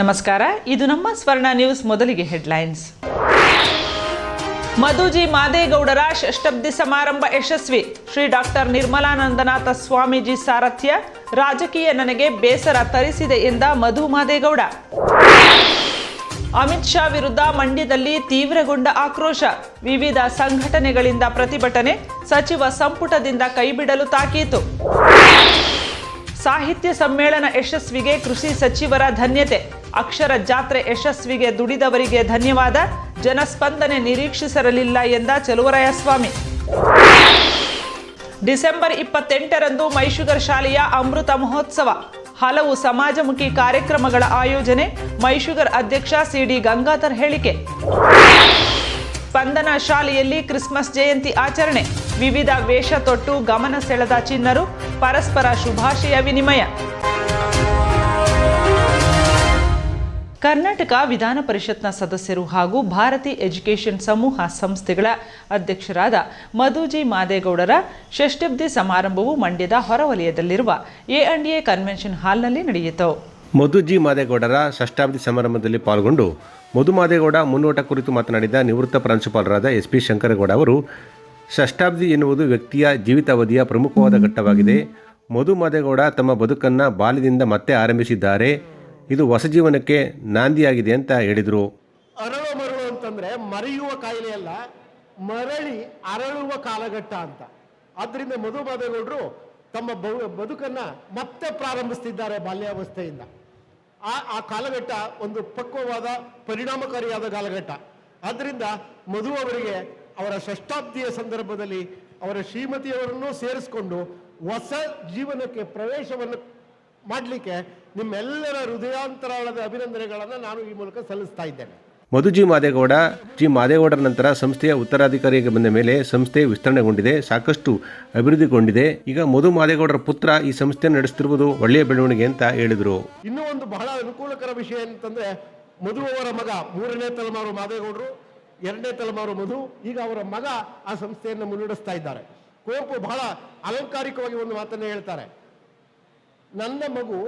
ನಮಸ್ಕಾರ, ಇದು ನಮ್ಮ ಸ್ವರ್ಣ ನ್ಯೂಸ್ ಮೊದಲಿಗೆ ಹೆಡ್ಲೈನ್ಸ್. ಮಧುಜಿ ಮಾದೇಗೌಡರ ಷಷ್ಠಬ್ದಿ ಸಮಾರಂಭ ಯಶಸ್ವಿ. ಶ್ರೀ ಡಾಕ್ಟರ್ ನಿರ್ಮಲಾನಂದನಾಥ ಸ್ವಾಮೀಜಿ ಸಾರಥ್ಯ ರಾಜಕೀಯ ನನಗೆ ಬೇಸರ ತರಿಸಿದೆ ಎಂದ ಮಧು ಮಾದೇಗೌಡ. ಅಮಿತ್ ಶಾ ವಿರುದ್ಧ ಮಂಡ್ಯದಲ್ಲಿ ತೀವ್ರಗೊಂಡ ಆಕ್ರೋಶ. ವಿವಿಧ ಸಂಘಟನೆಗಳಿಂದ ಪ್ರತಿಭಟನೆ ಸಚಿವ ಸಂಪುಟದಿಂದ ಕೈಬಿಡಲು ತಾಕೀತು. ಸಾಹಿತ್ಯ ಸಮ್ಮೇಳನ ಯಶಸ್ವಿಗೆ ಕೃಷಿ ಸಚಿವರ ಧನ್ಯತೆ. ಅಕ್ಷರ ಜಾತ್ರೆ ಯಶಸ್ವಿಗೆ ದುಡಿದವರಿಗೆ ಧನ್ಯವಾದ. ಜನಸ್ಪಂದನೆ ನಿರೀಕ್ಷಿಸಿರಲಿಲ್ಲ ಎಂದ ಚಲುವರಾಯಸ್ವಾಮಿ. ಡಿಸೆಂಬರ್ ಇಪ್ಪತ್ತೆಂಟರಂದು ಮೈಶುಗರ್ ಶಾಲೆಯ ಅಮೃತ ಮಹೋತ್ಸವ. ಹಲವು ಸಮಾಜಮುಖಿ ಕಾರ್ಯಕ್ರಮಗಳ ಆಯೋಜನೆ ಮೈಶುಗರ್ ಅಧ್ಯಕ್ಷ ಸಿಡಿ ಗಂಗಾಧರ್ ಹೇಳಿಕೆ. ಸ್ಪಂದನ ಶಾಲೆಯಲ್ಲಿ ಕ್ರಿಸ್ಮಸ್ ಜಯಂತಿ ಆಚರಣೆ. ವಿವಿಧ ವೇಷ ತೊಟ್ಟು ಗಮನ ಸೆಳೆದ ಚಿನ್ನರು, ಪರಸ್ಪರ ಶುಭಾಶಯ ವಿನಿಮಯ. ಕರ್ನಾಟಕ ವಿಧಾನ ಪರಿಷತ್ನ ಸದಸ್ಯರು ಹಾಗೂ ಭಾರತಿ ಎಜುಕೇಷನ್ ಸಮೂಹ ಸಂಸ್ಥೆಗಳ ಅಧ್ಯಕ್ಷರಾದ ಮಧುಜಿ ಮಾದೇಗೌಡರ ಷಷ್ಠಬ್ದಿ ಸಮಾರಂಭವು ಮಂಡ್ಯದ ಹೊರವಲಯದಲ್ಲಿರುವ ಎ ಎ ಕನ್ವೆನ್ಷನ್ ಹಾಲ್ನಲ್ಲಿ ನಡೆಯಿತು. ಮಧುಜಿ ಮಾದೇಗೌಡರ ಷಷ್ಠಾಬ್ದಿ ಸಮಾರಂಭದಲ್ಲಿ ಪಾಲ್ಗೊಂಡು ಮಧು ಮಾದೇಗೌಡ ಮುನ್ನೋಟ ಕುರಿತು ಮಾತನಾಡಿದ ನಿವೃತ್ತ ಪ್ರಾಂಶುಪಾಲರಾದ ಎಸ್ ಪಿ ಶಂಕರಗೌಡ ಅವರು, ಷಷ್ಠಾಬ್ದಿ ಎನ್ನುವುದು ವ್ಯಕ್ತಿಯ ಜೀವಿತಾವಧಿಯ ಪ್ರಮುಖವಾದ ಘಟ್ಟವಾಗಿದೆ. ಮಧು ಮಾದೇಗೌಡ ತಮ್ಮ ಬದುಕನ್ನು ಬಾಲ್ಯದಿಂದ ಮತ್ತೆ ಆರಂಭಿಸಿದ್ದಾರೆ. ಇದು ಹೊಸ ಜೀವನಕ್ಕೆ ನಾಂದಿಯಾಗಿದೆ ಅಂತ ಹೇಳಿದರು. ಅರಳು ಮರಳು ಅಂತಂದ್ರೆ ಮರೆಯುವ ಕಾಯಿಲೆ ಅಲ್ಲ, ಮರಳಿ ಅರಳುವ ಕಾಲಘಟ್ಟ ಅಂತ. ಆದ್ರಿಂದ ಮಧು ಮಾದೇಗೌಡರು ತಮ್ಮ ಬದುಕನ್ನ ಮತ್ತೆ ಪ್ರಾರಂಭಿಸ್ತಿದ್ದಾರೆ ಬಾಲ್ಯಾವಸ್ಥೆಯಿಂದ. ಆ ಆ ಕಾಲಘಟ್ಟ ಒಂದು ಪಕ್ವವಾದ, ಪರಿಣಾಮಕಾರಿಯಾದ ಕಾಲಘಟ್ಟ. ಆದ್ದರಿಂದ ಮಧು ಅವರಿಗೆ ಅವರ ಷಷ್ಟಾಬ್ದಿಯ ಸಂದರ್ಭದಲ್ಲಿ ಅವರ ಶ್ರೀಮತಿಯವರನ್ನು ಸೇರಿಸಿಕೊಂಡು ಹೊಸ ಜೀವನಕ್ಕೆ ಪ್ರವೇಶವನ್ನು ಮಾಡಲಿಕ್ಕೆ ನಿಮ್ಮೆಲ್ಲರ ಹೃದಯಾಂತರಾಳದ ಅಭಿನಂದನೆಗಳನ್ನು ನಾನು ಈ ಮೂಲಕ ಸಲ್ಲಿಸ್ತಾ ಇದ್ದೇನೆ. ಮಧುಜಿ ಮಾದೇಗೌಡ ಜಿ ಮಾದೇಗೌಡರ ನಂತರ ಸಂಸ್ಥೆಯ ಉತ್ತರಾಧಿಕಾರಿಗೆ ಬಂದ ಮೇಲೆ ಸಂಸ್ಥೆ ವಿಸ್ತರಣೆಗೊಂಡಿದೆ ಸಾಕಷ್ಟು ಅಭಿವೃದ್ಧಿಗೊಂಡಿದೆ. ಈಗ ಮಧು ಮಾದೇಗೌಡರ ಪುತ್ರ ಈ ಸಂಸ್ಥೆಯನ್ನು ನಡೆಸುತ್ತಿರುವುದು ಒಳ್ಳೆಯ ಬೆಳವಣಿಗೆ ಅಂತ ಹೇಳಿದರು. ಇನ್ನೂ ಒಂದು ಬಹಳ ಅನುಕೂಲಕರ ವಿಷಯ ಅಂತಂದ್ರೆ ಮಧು ಅವರ ಮಗ ಮೂರನೇ ತಲೆಮಾರು ಮಾದೇಗೌಡರು ಎರಡನೇ ತಲೆಮಾರು ಮಧು ಈಗ ಅವರ ಮಗ ಆ ಸಂಸ್ಥೆಯನ್ನು ಮುನ್ನಡೆಸ್ತಾ ಇದ್ದಾರೆ. ಕುವೆಂಪು ಬಹಳ ಅಲಂಕಾರಿಕವಾಗಿ ಒಂದು ಮಾತನ್ನು ಹೇಳ್ತಾರೆ. ನನ್ನ ಮಗು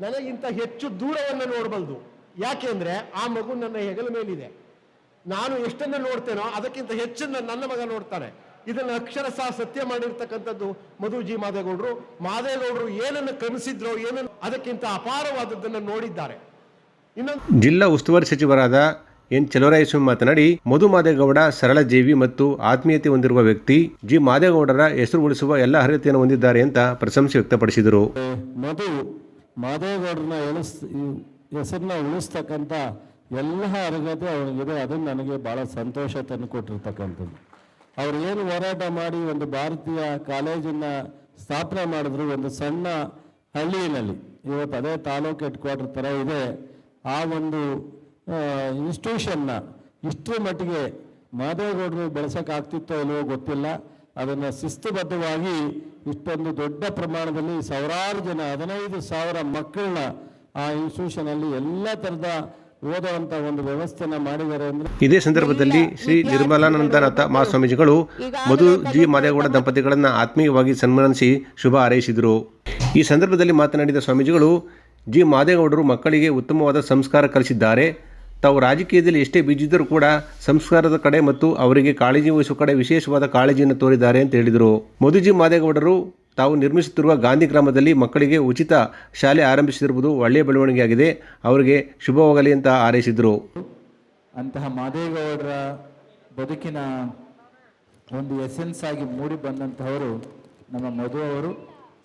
ನನಗಿಂತ ಹೆಚ್ಚು ದೂರವನ್ನು ನೋಡಬಲ್ದು. ಯಾಕೆಂದ್ರೆ ಆ ಮಗು ನನ್ನ ಹೆಗಲ ಮೇಲಿದೆ. ನಾನು ಎಷ್ಟನ್ನು ನೋಡ್ತೇನೋ ಅದಕ್ಕಿಂತ ಹೆಚ್ಚನ್ನು ನನ್ನ ಮಗ ನೋಡ್ತಾನೆ. ಇದನ್ನು ಅಕ್ಷರಶಃ ಸತ್ಯ ಮಾಡಿರ್ತಕ್ಕಂಥದ್ದು ಮಧುಜಿ ಮಾದೇಗೌಡರು. ಮಾದೇಗೌಡರು ಏನನ್ನು ಕನಸಿದ್ರೋ ಏನನ್ನು ಅದಕ್ಕಿಂತ ಅಪಾರವಾದದ್ದನ್ನು ನೋಡಿದ್ದಾರೆ. ಇನ್ನೊಂದು ಜಿಲ್ಲಾ ಉಸ್ತುವಾರಿ ಸಚಿವರಾದ ಎನ್ ಚಲುವರಾಯಸ್ವಾಮಿ ಮಾತನಾಡಿ, ಮಧು ಮಾದೇಗೌಡ ಸರಳ ಜೀವಿ ಮತ್ತು ಆತ್ಮೀಯತೆ ಹೊಂದಿರುವ ವ್ಯಕ್ತಿ. ಜಿ. ಮಾದೇಗೌಡರ ಹೆಸರು ಉಳಿಸುವ ಎಲ್ಲ ಅರ್ಹತೆಯನ್ನು ಹೊಂದಿದ್ದಾರೆ ಅಂತ ಪ್ರಶಂಸೆ ವ್ಯಕ್ತಪಡಿಸಿದರು. ಮಧು ಮಾದೇಗೌಡರನ್ನ ಹೆಸರನ್ನ ಉಳಿಸ್ತಕ್ಕಂಥ ಎಲ್ಲ ಅರ್ಹತೆ ಅವನಿಗಿದೆ ಅದು ನನಗೆ ಭಾಳ ಸಂತೋಷ ತಂದುಕೊಟ್ಟಿರ್ತಕ್ಕಂಥದ್ದು ಅವ್ರು ಏನು ಹೋರಾಟ ಮಾಡಿ ಒಂದು ಭಾರತೀಯ ಕಾಲೇಜನ್ನು ಸ್ಥಾಪನೆ ಮಾಡಿದ್ರು ಒಂದು ಸಣ್ಣ ಹಳ್ಳಿಯಲ್ಲಿ. ಇವತ್ತು ಅದೇ ತಾಲೂಕು ಹೆಡ್ ಕ್ವಾರ್ಟರ್ ಥರ ಇದೆ. ಆ ಒಂದು ಇನ್ಸ್ಟಿಟ್ಯೂಷನ್ನ ಇಷ್ಟರ ಮಟ್ಟಿಗೆ ಮಾದೇಗೌಡರು ಬೆಳೆಸೋಕ್ಕಾಗ್ತಿತ್ತೋ ಇಲ್ವೋ ಗೊತ್ತಿಲ್ಲ. ಅದನ್ನು ಶಿಸ್ತುಬದ್ಧವಾಗಿ ಇಷ್ಟೊಂದು ದೊಡ್ಡ ಪ್ರಮಾಣದಲ್ಲಿ ಸಾವಿರಾರು ಜನ ಹದಿನೈದು ಸಾವಿರ ಮಕ್ಕಳನ್ನ ಆ ಇನ್ಸ್ಟಿಟ್ಯೂಷನಲ್ಲಿ ಎಲ್ಲ ಥರದ ಓದುವಂತ ಒಂದು ವ್ಯವಸ್ಥೆನ ಮಾಡಿದ್ದಾರೆ ಅಂದರೆ ಇದೇ ಸಂದರ್ಭದಲ್ಲಿ ಶ್ರೀ ನಿರ್ಮಲಾನಂದನಾಥ ಮಹಾಸ್ವಾಮೀಜಿಗಳು ಮಧು ಜಿ ಮಾದೇಗೌಡ ದಂಪತಿಗಳನ್ನು ಆತ್ಮೀಯವಾಗಿ ಸನ್ಮಾನಿಸಿ ಶುಭ ಹಾರೈಸಿದರು. ಈ ಸಂದರ್ಭದಲ್ಲಿ ಮಾತನಾಡಿದ ಸ್ವಾಮೀಜಿಗಳು ಜಿ ಮಾದೇಗೌಡರು ಮಕ್ಕಳಿಗೆ ಉತ್ತಮವಾದ ಸಂಸ್ಕಾರ ಕಲಿಸಿದ್ದಾರೆ. ತಾವು ರಾಜಕೀಯದಲ್ಲಿ ಎಷ್ಟೇ ಬಿದ್ದಿದ್ದರೂ ಕೂಡ ಸಂಸ್ಕಾರದ ಕಡೆ ಮತ್ತು ಅವರಿಗೆ ಕಾಳಜಿ ವಹಿಸುವ ಕಡೆ ವಿಶೇಷವಾದ ಕಾಳಜಿಯನ್ನು ತೋರಿದ್ದಾರೆ ಅಂತ ಹೇಳಿದರು. ಮೋದಿಜಿ ಮಾದೇಗೌಡರು ತಾವು ನಿರ್ಮಿಸುತ್ತಿರುವ ಗಾಂಧಿ ಗ್ರಾಮದಲ್ಲಿ ಮಕ್ಕಳಿಗೆ ಉಚಿತ ಶಾಲೆ ಆರಂಭಿಸಿರುವುದು ಒಳ್ಳೆಯ ಬೆಳವಣಿಗೆಯಾಗಿದೆ. ಅವರಿಗೆ ಶುಭವಾಗಲಿ ಅಂತ ಹಾರೈಸಿದರು. ಅಂತಹ ಮಾದೇಗೌಡರ ಬದುಕಿನ ಒಂದು ಎಸೆನ್ಸ್ ಆಗಿ ಮೂಡಿ ಬಂದಂತಹವರು ನಮ್ಮ ಮಧು ಅವರು.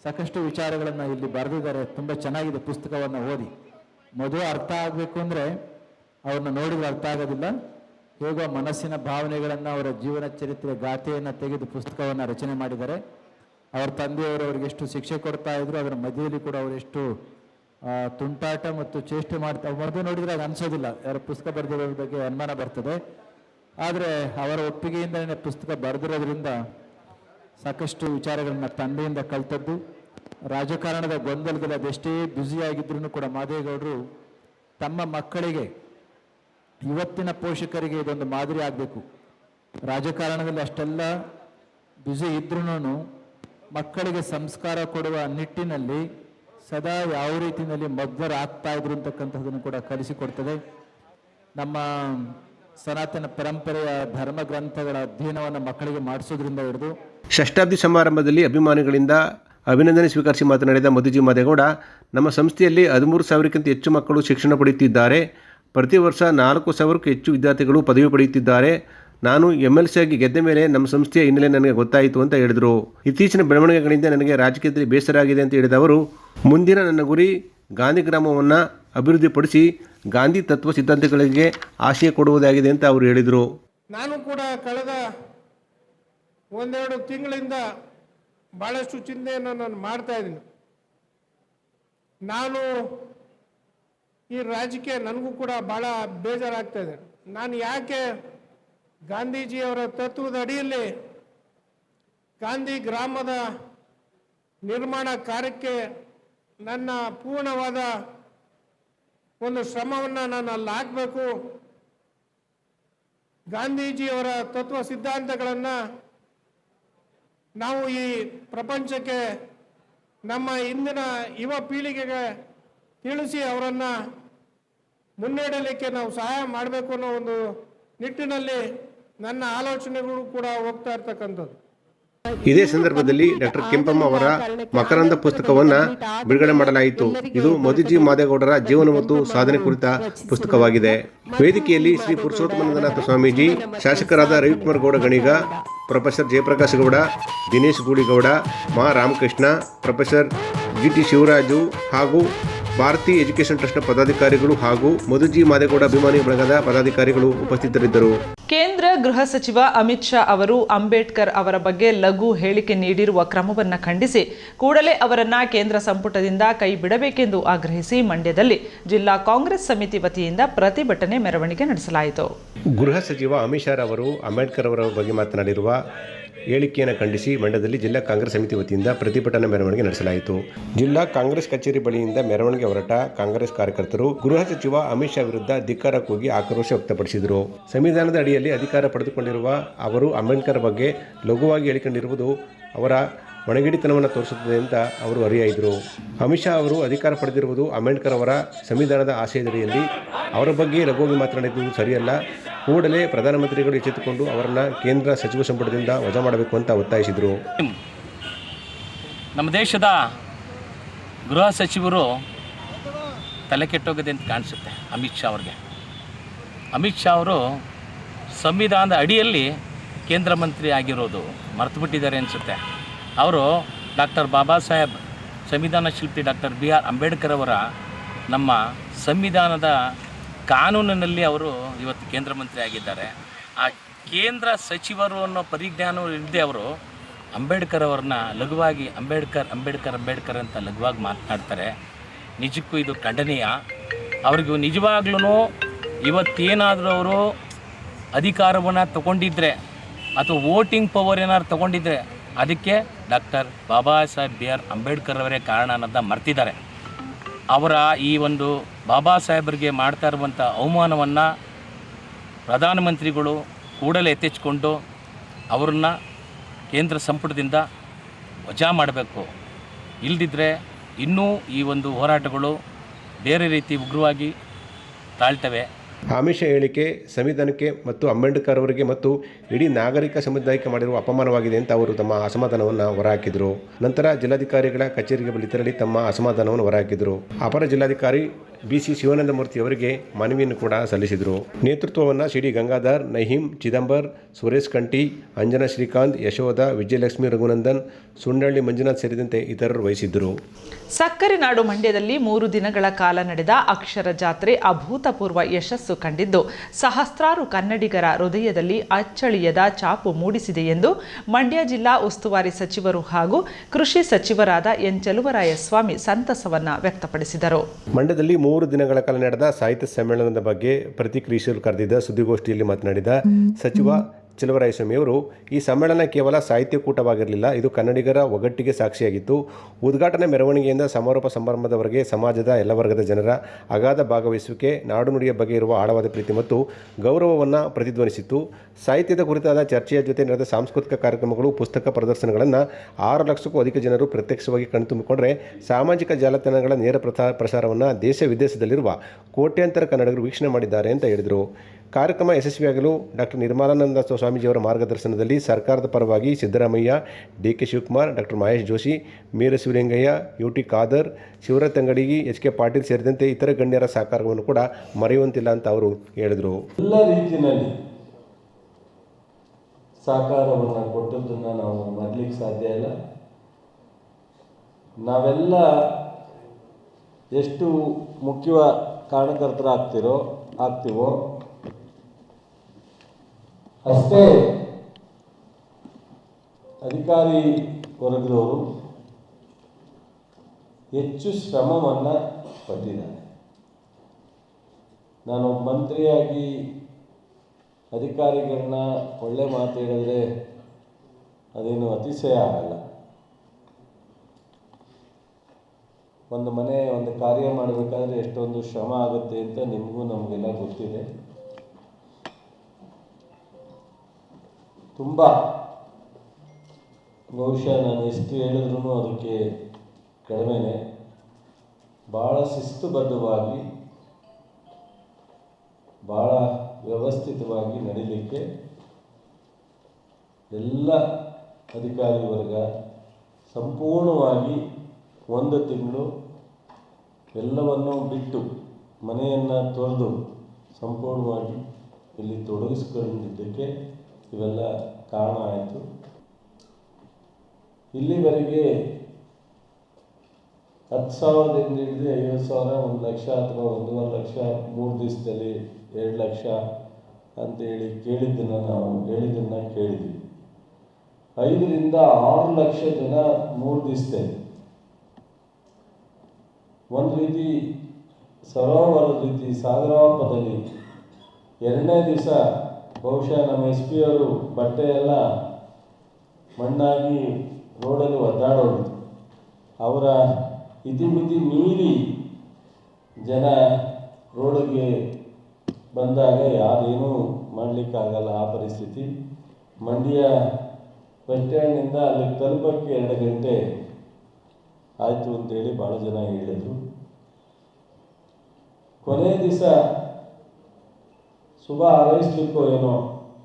ಸಾಕಷ್ಟು ವಿಚಾರಗಳನ್ನು ಇಲ್ಲಿ ಬರೆದಿದ್ದಾರೆ. ತುಂಬ ಚೆನ್ನಾಗಿದೆ ಪುಸ್ತಕವನ್ನು ಓದಿ. ಮಧು ಅರ್ಥ ಆಗಬೇಕು ಅಂದರೆ ಅವ್ರನ್ನ ನೋಡಿದ್ರೆ ಅರ್ಥ ಆಗೋದಿಲ್ಲ. ಹೇಗೋ ಮನಸ್ಸಿನ ಭಾವನೆಗಳನ್ನು ಅವರ ಜೀವನ ಚರಿತ್ರೆ ಗಾಥೆಯನ್ನು ತೆಗೆದು ಪುಸ್ತಕವನ್ನು ರಚನೆ ಮಾಡಿದ್ದಾರೆ. ಅವರ ತಂದೆಯವರು ಅವ್ರಿಗೆ ಎಷ್ಟು ಶಿಕ್ಷೆ ಕೊಡ್ತಾ ಇದ್ರು, ಅದರ ಮಧ್ಯದಲ್ಲಿ ಕೂಡ ಅವರೆಷ್ಟು ತುಂಟಾಟ ಮತ್ತು ಚೇಷ್ಟೆ ಮಾಡ್ತಾ ಮೊದಲು ನೋಡಿದ್ರೆ ಅದು ಅನಿಸೋದಿಲ್ಲ. ಯಾರ ಪುಸ್ತಕ ಬರೆದಿರೋದ್ರ ಬಗ್ಗೆ ಅನುಮಾನ ಬರ್ತದೆ. ಆದರೆ ಅವರ ಒಪ್ಪಿಗೆಯಿಂದಲೇ ಪುಸ್ತಕ ಬರೆದಿರೋದ್ರಿಂದ ಸಾಕಷ್ಟು ವಿಚಾರಗಳನ್ನ ತಂದೆಯಿಂದ ಕಲ್ತದ್ದು. ರಾಜಕಾರಣದ ಗೊಂದಲದಲ್ಲಿ ಅದೆಷ್ಟೇ ಬ್ಯುಸಿಯಾಗಿದ್ರೂ ಕೂಡ ಮಾದೇಗೌಡರು ತಮ್ಮ ಮಕ್ಕಳಿಗೆ ಇವತ್ತಿನ ಪೋಷಕರಿಗೆ ಇದೊಂದು ಮಾದರಿ ಆಗಬೇಕು. ರಾಜಕಾರಣದಲ್ಲಿ ಅಷ್ಟೆಲ್ಲ ಬ್ಯುಸಿ ಇದ್ರೂ ಮಕ್ಕಳಿಗೆ ಸಂಸ್ಕಾರ ಕೊಡುವ ನಿಟ್ಟಿನಲ್ಲಿ ಸದಾ ಯಾವ ರೀತಿಯಲ್ಲಿ ಮಗ್ನರಾಗ್ತಾ ಇದ್ರು ಅಂತಕ್ಕಂಥದ್ದನ್ನು ಕೂಡ ಕಲಿಸಿಕೊಡ್ತದೆ. ನಮ್ಮ ಸನಾತನ ಪರಂಪರೆಯ ಧರ್ಮ ಗ್ರಂಥಗಳ ಅಧ್ಯಯನವನ್ನು ಮಕ್ಕಳಿಗೆ ಮಾಡಿಸೋದ್ರಿಂದ ಹಿಡಿದು ಷಷ್ಟಾಬ್ದಿ ಸಮಾರಂಭದಲ್ಲಿ ಅಭಿಮಾನಿಗಳಿಂದ ಅಭಿನಂದನೆ ಸ್ವೀಕರಿಸಿ ಮಾತನಾಡಿದ ಮಧುಜಿ ಮಾದೇಗೌಡ, ನಮ್ಮ ಸಂಸ್ಥೆಯಲ್ಲಿ ಹದಿಮೂರು ಸಾವಿರಕ್ಕಿಂತ ಹೆಚ್ಚು ಮಕ್ಕಳು ಶಿಕ್ಷಣ ಪಡೆಯುತ್ತಿದ್ದಾರೆ. ಪ್ರತಿ ವರ್ಷ ನಾಲ್ಕು ಸಾವಿರಕ್ಕೂ ಹೆಚ್ಚು ವಿದ್ಯಾರ್ಥಿಗಳು ಪದವಿ ಪಡೆಯುತ್ತಿದ್ದಾರೆ. ನಾನು ಎಂ ಎಲ್ ಸಿ ಆಗಿ ಗೆದ್ದ ಮೇಲೆ ನಮ್ಮ ಸಂಸ್ಥೆಯ ಹಿನ್ನೆಲೆ ನನಗೆ ಗೊತ್ತಾಯಿತು ಅಂತ ಹೇಳಿದರು. ಇತ್ತೀಚಿನ ಬೆಳವಣಿಗೆಗಳಿಂದ ನನಗೆ ರಾಜಕೀಯದಲ್ಲಿ ಬೇಸರ ಆಗಿದೆ ಅಂತ ಹೇಳಿದ ಅವರು, ಮುಂದಿನ ನನ್ನ ಗುರಿ ಗಾಂಧಿ ಗ್ರಾಮವನ್ನು ಅಭಿವೃದ್ಧಿಪಡಿಸಿ ಗಾಂಧಿ ತತ್ವ ಸಿದ್ಧಾಂತಗಳಿಗೆ ಆಶಯ ಕೊಡುವುದಾಗಿದೆ ಅಂತ ಅವರು ಹೇಳಿದರು. ನಾನು ಕೂಡ ಕಳೆದ ಒಂದೆರಡು ತಿಂಗಳಿಂದ ಭಾಳಷ್ಟು ಚಿಂತೆಯನ್ನು ನಾನು ಮಾಡ್ತಾ ಇದ್ದೀನಿ. ನಾನು ಈ ರಾಜಕೀಯ ನನಗೂ ಕೂಡ ಭಾಳ ಬೇಜಾರಾಗ್ತಾ ಇದೆ. ನಾನು ಯಾಕೆ ಗಾಂಧೀಜಿಯವರ ತತ್ವದ ಅಡಿಯಲ್ಲಿ ಗಾಂಧಿ ಗ್ರಾಮದ ನಿರ್ಮಾಣ ಕಾರ್ಯಕ್ಕೆ ನನ್ನ ಪೂರ್ಣವಾದ ಒಂದು ಶ್ರಮವನ್ನು ನಾನು ಅಲ್ಲಿ ಹಾಕಬೇಕು ಗಾಂಧೀಜಿಯವರ ತತ್ವ ಸಿದ್ಧಾಂತಗಳನ್ನು ನಾವು ಈ ಪ್ರಪಂಚಕ್ಕೆ ನಮ್ಮ ಇಂದಿನ ಯುವ ಪೀಳಿಗೆಗೆ ತಿಳಿಸಿ ಅವರನ್ನು ಮುನ್ನಡೆಯಲಿಕ್ಕೆ ನಾವು ಸಹಾಯ ಮಾಡಬೇಕು ಅನ್ನೋ ಒಂದು ನಿಟ್ಟಿನಲ್ಲಿ ನನ್ನ ಆಲೋಚನೆಗಳು ಕೂಡ ಹೋಗ್ತಾ ಇರ್ತಕ್ಕಂಥದ್ದು. ಇದೇ ಸಂದರ್ಭದಲ್ಲಿ ಡಾಕ್ಟರ್ ಕೆಂಪಮ್ಮ ಅವರ ಮಕರಂದ ಪುಸ್ತಕವನ್ನು ಬಿಡುಗಡೆ ಮಾಡಲಾಯಿತು. ಇದು ಮೋದಿಜಿ ಮಾದೇಗೌಡರ ಜೀವನ ಮತ್ತು ಸಾಧನೆ ಕುರಿತ ಪುಸ್ತಕವಾಗಿದೆ. ವೇದಿಕೆಯಲ್ಲಿ ಶ್ರೀ ಪುರುಷೋತ್ತಮನಂದನಾಥ ಸ್ವಾಮೀಜಿ, ಶಾಸಕರಾದ ರವಿಕುಮಾರ್ ಗೌಡ ಗಣಿಗ, ಪ್ರೊಫೆಸರ್ ಜಯಪ್ರಕಾಶ್ ಗೌಡ, ದಿನೇಶ್ ಗೂಳಿಗೌಡ, ಮಾ Ramakrishna, professor G T Shivaraju ಹಾಗೂ ಭಾರತಿ ಎಜುಕೇಷನ್ ಟ್ರಸ್ಟ್ನ ಪದಾಧಿಕಾರಿಗಳು ಹಾಗೂ ಮಧುಜಿ ಮಾದೇಗೌಡ ಅಭಿಮಾನಿ ಬಳಗದ ಪದಾಧಿಕಾರಿಗಳು ಉಪಸ್ಥಿತರಿದ್ದರು. ಕೇಂದ್ರ ಗೃಹ ಸಚಿವ ಅಮಿತ್ ಶಾ ಅವರು ಅಂಬೇಡ್ಕರ್ ಅವರ ಬಗ್ಗೆ ಲಘು ಹೇಳಿಕೆ ನೀಡಿರುವ ಕ್ರಮವನ್ನು ಖಂಡಿಸಿ ಕೂಡಲೇ ಅವರನ್ನ ಕೇಂದ್ರ ಸಂಪುಟದಿಂದ ಕೈ ಬಿಡಬೇಕೆಂದು ಆಗ್ರಹಿಸಿ ಮಂಡ್ಯದಲ್ಲಿ ಜಿಲ್ಲಾ ಕಾಂಗ್ರೆಸ್ ಸಮಿತಿ ವತಿಯಿಂದ ಪ್ರತಿಭಟನೆ ಮೆರವಣಿಗೆ ನಡೆಸಲಾಯಿತು. ಗೃಹ ಸಚಿವ ಅಮಿತ್ ಶಾ ಅವರು ಅಂಬೇಡ್ಕರ್ ಅವರ ಬಗ್ಗೆ ಮಾತನಾಡಿರುವ ಹೇಳಿಕೆಯನ್ನು ಖಂಡಿಸಿ ಮಂಡ್ಯದಲ್ಲಿ ಜಿಲ್ಲಾ ಕಾಂಗ್ರೆಸ್ ಸಮಿತಿ ವತಿಯಿಂದ ಪ್ರತಿಭಟನಾ ಮೆರವಣಿಗೆ ನಡೆಸಲಾಯಿತು. ಜಿಲ್ಲಾ ಕಾಂಗ್ರೆಸ್ ಕಚೇರಿ ಬಳಿಯಿಂದ ಮೆರವಣಿಗೆ ಹೊರಟ ಕಾಂಗ್ರೆಸ್ ಕಾರ್ಯಕರ್ತರು ಗೃಹ ಸಚಿವ ಅಮಿತ್ ಶಾ ವಿರುದ್ಧ ಧಿಕ್ಕಾರ ಕೂಗಿ ಆಕ್ರೋಶ ವ್ಯಕ್ತಪಡಿಸಿದರು. ಸಂವಿಧಾನದ ಅಡಿಯಲ್ಲಿ ಅಧಿಕಾರ ಪಡೆದುಕೊಂಡಿರುವ ಅವರು ಅಂಬೇಡ್ಕರ್ ಬಗ್ಗೆ ಲಘುವಾಗಿ ಹೇಳಿಕೊಂಡಿರುವುದು ಅವರ ಒಣಗಿಡಿತನವನ್ನು ತೋರಿಸುತ್ತದೆ ಅಂತ ಅವರು ಅರಿಯಾಯಿದ್ರು. ಅಮಿತ್ ಶಾ ಅವರು ಅಧಿಕಾರ ಪಡೆದಿರುವುದು ಅಂಬೇಡ್ಕರ್ ಅವರ ಸಂವಿಧಾನದ ಆಶಯದಡಿಯಲ್ಲಿ. ಅವರ ಬಗ್ಗೆ ಲಘುವಾಗಿ ಮಾತನಾಡಿದ್ದು ಸರಿಯಲ್ಲ. ಕೂಡಲೇ ಪ್ರಧಾನಮಂತ್ರಿಗಳು ಎಚ್ಚೆತ್ತುಕೊಂಡು ಅವರನ್ನು ಕೇಂದ್ರ ಸಚಿವ ಸಂಪುಟದಿಂದ ವಜಾ ಮಾಡಬೇಕು ಅಂತ ಒತ್ತಾಯಿಸಿದರು. ನಮ್ಮ ದೇಶದ ಗೃಹ ಸಚಿವರು ತಲೆ ಕೆಟ್ಟೋಗಿದೆ ಅಂತ ಕಾಣಿಸುತ್ತೆ ಅಮಿತ್ ಶಾ ಅವ್ರಿಗೆ. ಅಮಿತ್ ಶಾ ಅವರು ಸಂವಿಧಾನದ ಅಡಿಯಲ್ಲಿ ಕೇಂದ್ರ ಮಂತ್ರಿ ಆಗಿರೋದು ಮರೆತುಬಿಟ್ಟಿದ್ದಾರೆ ಅನಿಸುತ್ತೆ. ಅವರು ಡಾಕ್ಟರ್ ಬಾಬಾ ಸಾಹೇಬ್, ಸಂವಿಧಾನ ಶಿಲ್ಪಿ ಡಾಕ್ಟರ್ ಬಿ ಆರ್ ಅಂಬೇಡ್ಕರ್ ಅವರ ನಮ್ಮ ಸಂವಿಧಾನದ ಕಾನೂನಿನಲ್ಲಿ ಅವರು ಇವತ್ತು ಕೇಂದ್ರ ಮಂತ್ರಿ ಆಗಿದ್ದಾರೆ. ಆ ಕೇಂದ್ರ ಸಚಿವರು ಅನ್ನೋ ಪರಿಜ್ಞಾನ ಇಲ್ಲದೆ ಅವರು ಅಂಬೇಡ್ಕರ್ ಅವ್ರನ್ನ ಲಘುವಾಗಿ ಅಂಬೇಡ್ಕರ್ ಅಂಬೇಡ್ಕರ್ ಅಂಬೇಡ್ಕರ್ ಅಂತ ಲಘುವಾಗಿ ಮಾತನಾಡ್ತಾರೆ. ನಿಜಕ್ಕೂ ಇದು ಖಂಡನೀಯ. ಅವ್ರಿಗೂ ನಿಜವಾಗ್ಲೂ ಇವತ್ತೇನಾದರೂ ಅವರು ಅಧಿಕಾರವನ್ನು ತಗೊಂಡಿದ್ದರೆ ಅಥವಾ ವೋಟಿಂಗ್ ಪವರ್ ಏನಾದ್ರು ತಗೊಂಡಿದ್ದರೆ ಅದಕ್ಕೆ doctor Baba Saheb B R Ambedkar ಅವರೇ ಕಾರಣ ಅನ್ನೋದನ್ನ ಮರ್ತಿದ್ದಾರೆ. ಅವರ ಈ ಒಂದು ಬಾಬಾ ಸಾಹೇಬರಿಗೆ ಮಾಡ್ತಾ ಇರುವಂಥ ಅವಮಾನವನ್ನು ಪ್ರಧಾನಮಂತ್ರಿಗಳು ಕೂಡಲೇ ಎತ್ತೆಚ್ಕೊಂಡು ಅವ್ರನ್ನ ಕೇಂದ್ರ ಸಂಪುಟದಿಂದ ವಜಾ ಮಾಡಬೇಕು. ಇಲ್ಲದಿದ್ದರೆ ಇನ್ನೂ ಈ ಒಂದು ಹೋರಾಟಗಳು ಬೇರೆ ರೀತಿ ಉಗ್ರವಾಗಿ ತಾಳ್ತವೆ. ಶಾ ಹೇಳಿಕೆ, ಸಂವಿಧಾನಕ್ಕೆ ಮತ್ತು ಅಂಬೇಡ್ಕರ್ ಅವರಿಗೆ ಮತ್ತು ಇಡೀ ನಾಗರಿಕ ಸಮುದಾಯಕ್ಕೆ ಮಾಡಿರುವ ಅಪಮಾನವಾಗಿದೆ ಅಂತ ಅವರು ತಮ್ಮ ಅಸಮಾಧಾನವನ್ನು ಹೊರಹಾಕಿದರು. ನಂತರ ಜಿಲ್ಲಾಧಿಕಾರಿಗಳ ಕಚೇರಿಗೆ ತೆರಳಿ ತಮ್ಮ ಅಸಮಾಧಾನವನ್ನು ಹೊರಹಾಕಿದರು. ಅಪರ ಜಿಲ್ಲಾಧಿಕಾರಿ ಬಿ ಸಿ ಶಿವಾನಂದಮೂರ್ತಿ ಅವರಿಗೆ ಮನವಿಯನ್ನು ಕೂಡ ಸಲ್ಲಿಸಿದರು. ನೇತೃತ್ವವನ್ನು ಸಿ ಡಿ ಗಂಗಾಧರ್ ನಹೀಂ ಚಿದಂಬರ್ ಸುರೇಶ್ ಕಂಠಿ ಅಂಜನಾ ಶ್ರೀಕಾಂತ್ ಯಶೋಧ ವಿಜಯಲಕ್ಷ್ಮಿ ರಘುನಂದನ್ ಸುಂಡಳ್ಳಿ ಮಂಜುನಾಥ್ ಸೇರಿದಂತೆ ಇತರರು ವಹಿಸಿದ್ದರು. ಸಕ್ಕರೆ ನಾಡು ಮಂಡ್ಯದಲ್ಲಿ ಮೂರು ದಿನಗಳ ಕಾಲ ನಡೆದ ಅಕ್ಷರ ಜಾತ್ರೆ ಅಭೂತಪೂರ್ವ ಯಶಸ್ಸು ಕಂಡಿದ್ದು ಸಹಸ್ರಾರು ಕನ್ನಡಿಗರ ಹೃದಯದಲ್ಲಿ ಅಚ್ಚಳಿಯದ ಛಾಪು ಮೂಡಿಸಿದೆ ಎಂದು ಮಂಡ್ಯ ಜಿಲ್ಲಾ ಉಸ್ತುವಾರಿ ಸಚಿವರು ಹಾಗೂ ಕೃಷಿ ಸಚಿವರಾದ ಎನ್ ಚಲುವರಾಯಸ್ವಾಮಿ ಸಂತಸವನ್ನ ವ್ಯಕ್ತಪಡಿಸಿದರು. ಮಂಡ್ಯದಲ್ಲಿ ಮೂರು ದಿನಗಳ ಕಾಲ ನಡೆದ ಸಾಹಿತ್ಯ ಸಮ್ಮೇಳನದ ಬಗ್ಗೆ ಪ್ರತಿಕ್ರಿಯಿಸಲು ಕರೆದಿದ್ದ ಸುದ್ದಿಗೋಷ್ಠಿಯಲ್ಲಿ ಮಾತನಾಡಿದ ಸಚಿವ ಚೆಲುವರಾಯಸ್ವಾಮಿಯವರು ಈ ಸಮ್ಮೇಳನ ಕೇವಲ ಸಾಹಿತ್ಯಕೂಟವಾಗಿರಲಿಲ್ಲ, ಇದು ಕನ್ನಡಿಗರ ಒಗ್ಗಟ್ಟಿಗೆ ಸಾಕ್ಷಿಯಾಗಿತ್ತು. ಉದ್ಘಾಟನೆ ಮೆರವಣಿಗೆಯಿಂದ ಸಮಾರೋಪ ಸಮಾರಂಭದವರೆಗೆ ಸಮಾಜದ ಎಲ್ಲ ವರ್ಗದ ಜನರ ಅಗಾಧ ಭಾಗವಹಿಸುವಿಕೆ ನಾಡುನುಡಿಯ ಬಗ್ಗೆ ಇರುವ ಆಳವಾದ ಪ್ರೀತಿ ಮತ್ತು ಗೌರವವನ್ನು ಪ್ರತಿಧ್ವನಿಸಿತ್ತು. ಸಾಹಿತ್ಯದ ಕುರಿತಾದ ಚರ್ಚೆಯ ಜೊತೆ ನಡೆದ ಸಾಂಸ್ಕೃತಿಕ ಕಾರ್ಯಕ್ರಮಗಳು, ಪುಸ್ತಕ ಪ್ರದರ್ಶನಗಳನ್ನು ಆರು ಲಕ್ಷಕ್ಕೂ ಅಧಿಕ ಜನರು ಪ್ರತ್ಯಕ್ಷವಾಗಿ ಕಣ್ತುಂಬಿಕೊಂಡರೆ ಸಾಮಾಜಿಕ ಜಾಲತಾಣಗಳ ನೇರ ಪ್ರಸಾ ಪ್ರಸಾರವನ್ನು ದೇಶ ವಿದೇಶದಲ್ಲಿರುವ ಕೋಟ್ಯಾಂತರ ಕನ್ನಡಿಗರು ವೀಕ್ಷಣೆ ಮಾಡಿದ್ದಾರೆ ಅಂತ ಹೇಳಿದರು. ಕಾರ್ಯಕ್ರಮ ಯಶಸ್ವಿಯಾಗಲು ಡಾಕ್ಟರ್ ನಿರ್ಮಲಾನಂದ ಸ್ವಾಮೀಜಿಯವರ ಮಾರ್ಗದರ್ಶನದಲ್ಲಿ ಸರ್ಕಾರದ ಪರವಾಗಿ Siddaramaiah, D. K. Shivakumar doctor Mahesh Joshi, Meera Shivalingaiah U. T. Khader, Shivaraj Tangadagi, H. K. Patil ಸೇರಿದಂತೆ ಇತರ ಗಣ್ಯರ ಸಹಕಾರವನ್ನು ಕೂಡ ಮರೆಯುವಂತಿಲ್ಲ ಅಂತ ಅವರು ಹೇಳಿದರು. ಎಲ್ಲ ರೀತಿಯಲ್ಲಿ ಸಹಕಾರವನ್ನು ಕೊಟ್ಟದ್ದನ್ನು ನಾವು ಮರಲಿಕ್ಕೆ ಸಾಧ್ಯ ಇಲ್ಲ. ನಾವೆಲ್ಲ ಎಷ್ಟು ಮುಖ್ಯ ಕಾರಣಕರ್ತರಾಗ್ತಿರೋ ಆಗ್ತೀವೋ ಅಷ್ಟೇ ಅಧಿಕಾರಿ ವರ್ಗದವರು ಹೆಚ್ಚು ಶ್ರಮವನ್ನು ಪಟ್ಟಿದ್ದಾರೆ. ನಾನು ಮಂತ್ರಿಯಾಗಿ ಅಧಿಕಾರಿಗಳನ್ನ ಒಳ್ಳೆ ಮಾತು ಹೇಳಿದ್ರೆ ಅದೇನು ಅತಿಶಯ ಆಗಲ್ಲ. ಒಂದು ಮನೆ, ಒಂದು ಕಾರ್ಯ ಮಾಡಬೇಕಾದ್ರೆ ಎಷ್ಟೊಂದು ಶ್ರಮ ಆಗುತ್ತೆ ಅಂತ ನಿಮಗೂ ನಮಗೆಲ್ಲ ಗೊತ್ತಿದೆ. ತುಂಬ ಬಹುಶಃ ನಾನು ಎಷ್ಟು ಹೇಳಿದ್ರು ಅದಕ್ಕೆ ಕಡಿಮೆನೆ. ಭಾಳ ಶಿಸ್ತುಬದ್ಧವಾಗಿ ಭಾಳ ವ್ಯವಸ್ಥಿತವಾಗಿ ನಡೀಲಿಕ್ಕೆ ಎಲ್ಲ ಅಧಿಕಾರಿ ವರ್ಗ ಸಂಪೂರ್ಣವಾಗಿ ಒಂದು ತಿಂಗಳು ಎಲ್ಲವನ್ನು ಬಿಟ್ಟು ಮನೆಯನ್ನು ತೊರೆದು ಸಂಪೂರ್ಣವಾಗಿ ಇಲ್ಲಿ ತೊಡಗಿಸ್ಕೊಂಡಿದ್ದಕ್ಕೆ ಇವೆಲ್ಲ ಕಾರಣ ಆಯಿತು. ಇಲ್ಲಿವರೆಗೆ ಹತ್ತು ಸಾವಿರದಿಂದ ಹಿಡಿದು ಐವತ್ತು ಸಾವಿರ, ಒಂದು ಲಕ್ಷ ಅಥವಾ ಒಂದೂವರೆ ಲಕ್ಷ, ಮೂರು ದಿವಸದಲ್ಲಿ ಎರಡು ಲಕ್ಷ ಅಂತೇಳಿ ಕೇಳಿದ್ದನ್ನು ನಾವು ಹೇಳಿದ್ದನ್ನು ಕೇಳಿದ್ವಿ. ಐದರಿಂದ ಆರು ಲಕ್ಷ ಜನ ಮೂರು ದಿವಸದಲ್ಲಿ. ಒಂದು ರೀತಿ ಸರೋವರದ ರೀತಿ ಸಾಗರೋಪದಲ್ಲಿ ಎರಡನೇ ದಿವಸ ಬಹುಶಃ ನಮ್ಮ ಎಸ್ ಪಿ ಅವರು ಬಟ್ಟೆ ಎಲ್ಲ ಮಣ್ಣಾಗಿ ರೋಡಲ್ಲಿ ಒದ್ದಾಡೋದು ಅವರ ಇತಿಮಿತಿ ಮೀರಿ ಜನ ರೋಡಿಗೆ ಬಂದಾಗ ಯಾರೇನೂ ಮಾಡಲಿಕ್ಕಾಗಲ್ಲ ಆ ಪರಿಸ್ಥಿತಿ. ಮಂಡ್ಯ ಬಸ್ ಸ್ಟ್ಯಾಂಡಿಂದ ಅಲ್ಲಿ ತಲುಪಕ್ಕೆ ಎರಡು ಗಂಟೆ ಆಯಿತು ಅಂತೇಳಿ ಭಾಳ ಜನ ಹೇಳಿದರು. ಕೊನೆಯ ದಿವಸ ಶುಭ ಹಾರೈಸ್ಲಿಕ್ಕೋ ಏನೋ,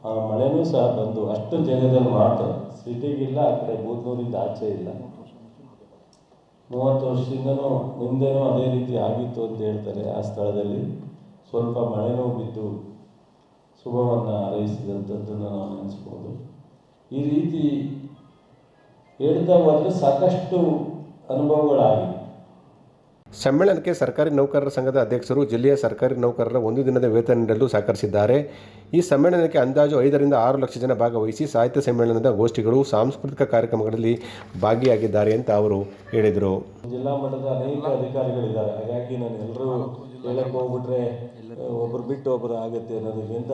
ಆ ಮಳೆನೂ ಸಹ ಬಂದು ಅಷ್ಟು ಜನದಲ್ಲಿ ಮಾತ್ರ. ಸಿಟಿಗಿಲ್ಲ, ಆ ಕಡೆ ಬೂದ್ನೂರಿಂದ ಆಚೆ ಇಲ್ಲ. ಮೂವತ್ತು ವರ್ಷದಿಂದನೂ ಮುಂದೆನೂ ಅದೇ ರೀತಿ ಆಗಿತ್ತು ಅಂತ ಹೇಳ್ತಾರೆ ಆ ಸ್ಥಳದಲ್ಲಿ. ಸ್ವಲ್ಪ ಮಳೆನೂ ಬಿದ್ದು ಶುಭವನ್ನು ಹಾರೈಸಿದಂಥದ್ದನ್ನು ನಾವು ನೆನೆಸ್ಬೋದು. ಈ ರೀತಿ ಹೇಳ್ತಾ ಹೋದರೆ ಸಾಕಷ್ಟು ಅನುಭವಗಳಾಗಿವೆ. ಸಮ್ಮೇಳನಕ್ಕೆ ಸರ್ಕಾರಿ ನೌಕರರ ಸಂಘದ ಅಧ್ಯಕ್ಷರು, ಜಿಲ್ಲೆಯ ಸರ್ಕಾರಿ ನೌಕರರ ಒಂದು ದಿನದ ವೇತನ ನೀಡಲು ಸಹಕರಿಸಿದ್ದಾರೆ. ಈ ಸಮ್ಮೇಳನಕ್ಕೆ ಅಂದಾಜು ಐದರಿಂದ ಆರು ಲಕ್ಷ ಜನ ಭಾಗವಹಿಸಿ ಸಾಹಿತ್ಯ ಸಮ್ಮೇಳನದ ಗೋಷ್ಠಿಗಳು ಸಾಂಸ್ಕೃತಿಕ ಕಾರ್ಯಕ್ರಮಗಳಲ್ಲಿ ಭಾಗಿಯಾಗಿದ್ದಾರೆ ಅಂತ ಅವರು ಹೇಳಿದರು. ಜಿಲ್ಲಾ ಮಟ್ಟದ ಅನೇಕ ಅಧಿಕಾರಿಗಳಿದ್ದಾರೆ. ಹಾಗಾಗಿ ನಾನು ಎಲ್ಲರೂ ಹೇಳಕ್ಕೆ ಹೋಗ್ಬಿಟ್ರೆ, ಒಬ್ರು ಬಿಟ್ಟು ಒಬ್ರು ಆಗುತ್ತೆ ಅನ್ನೋದಕ್ಕಿಂತ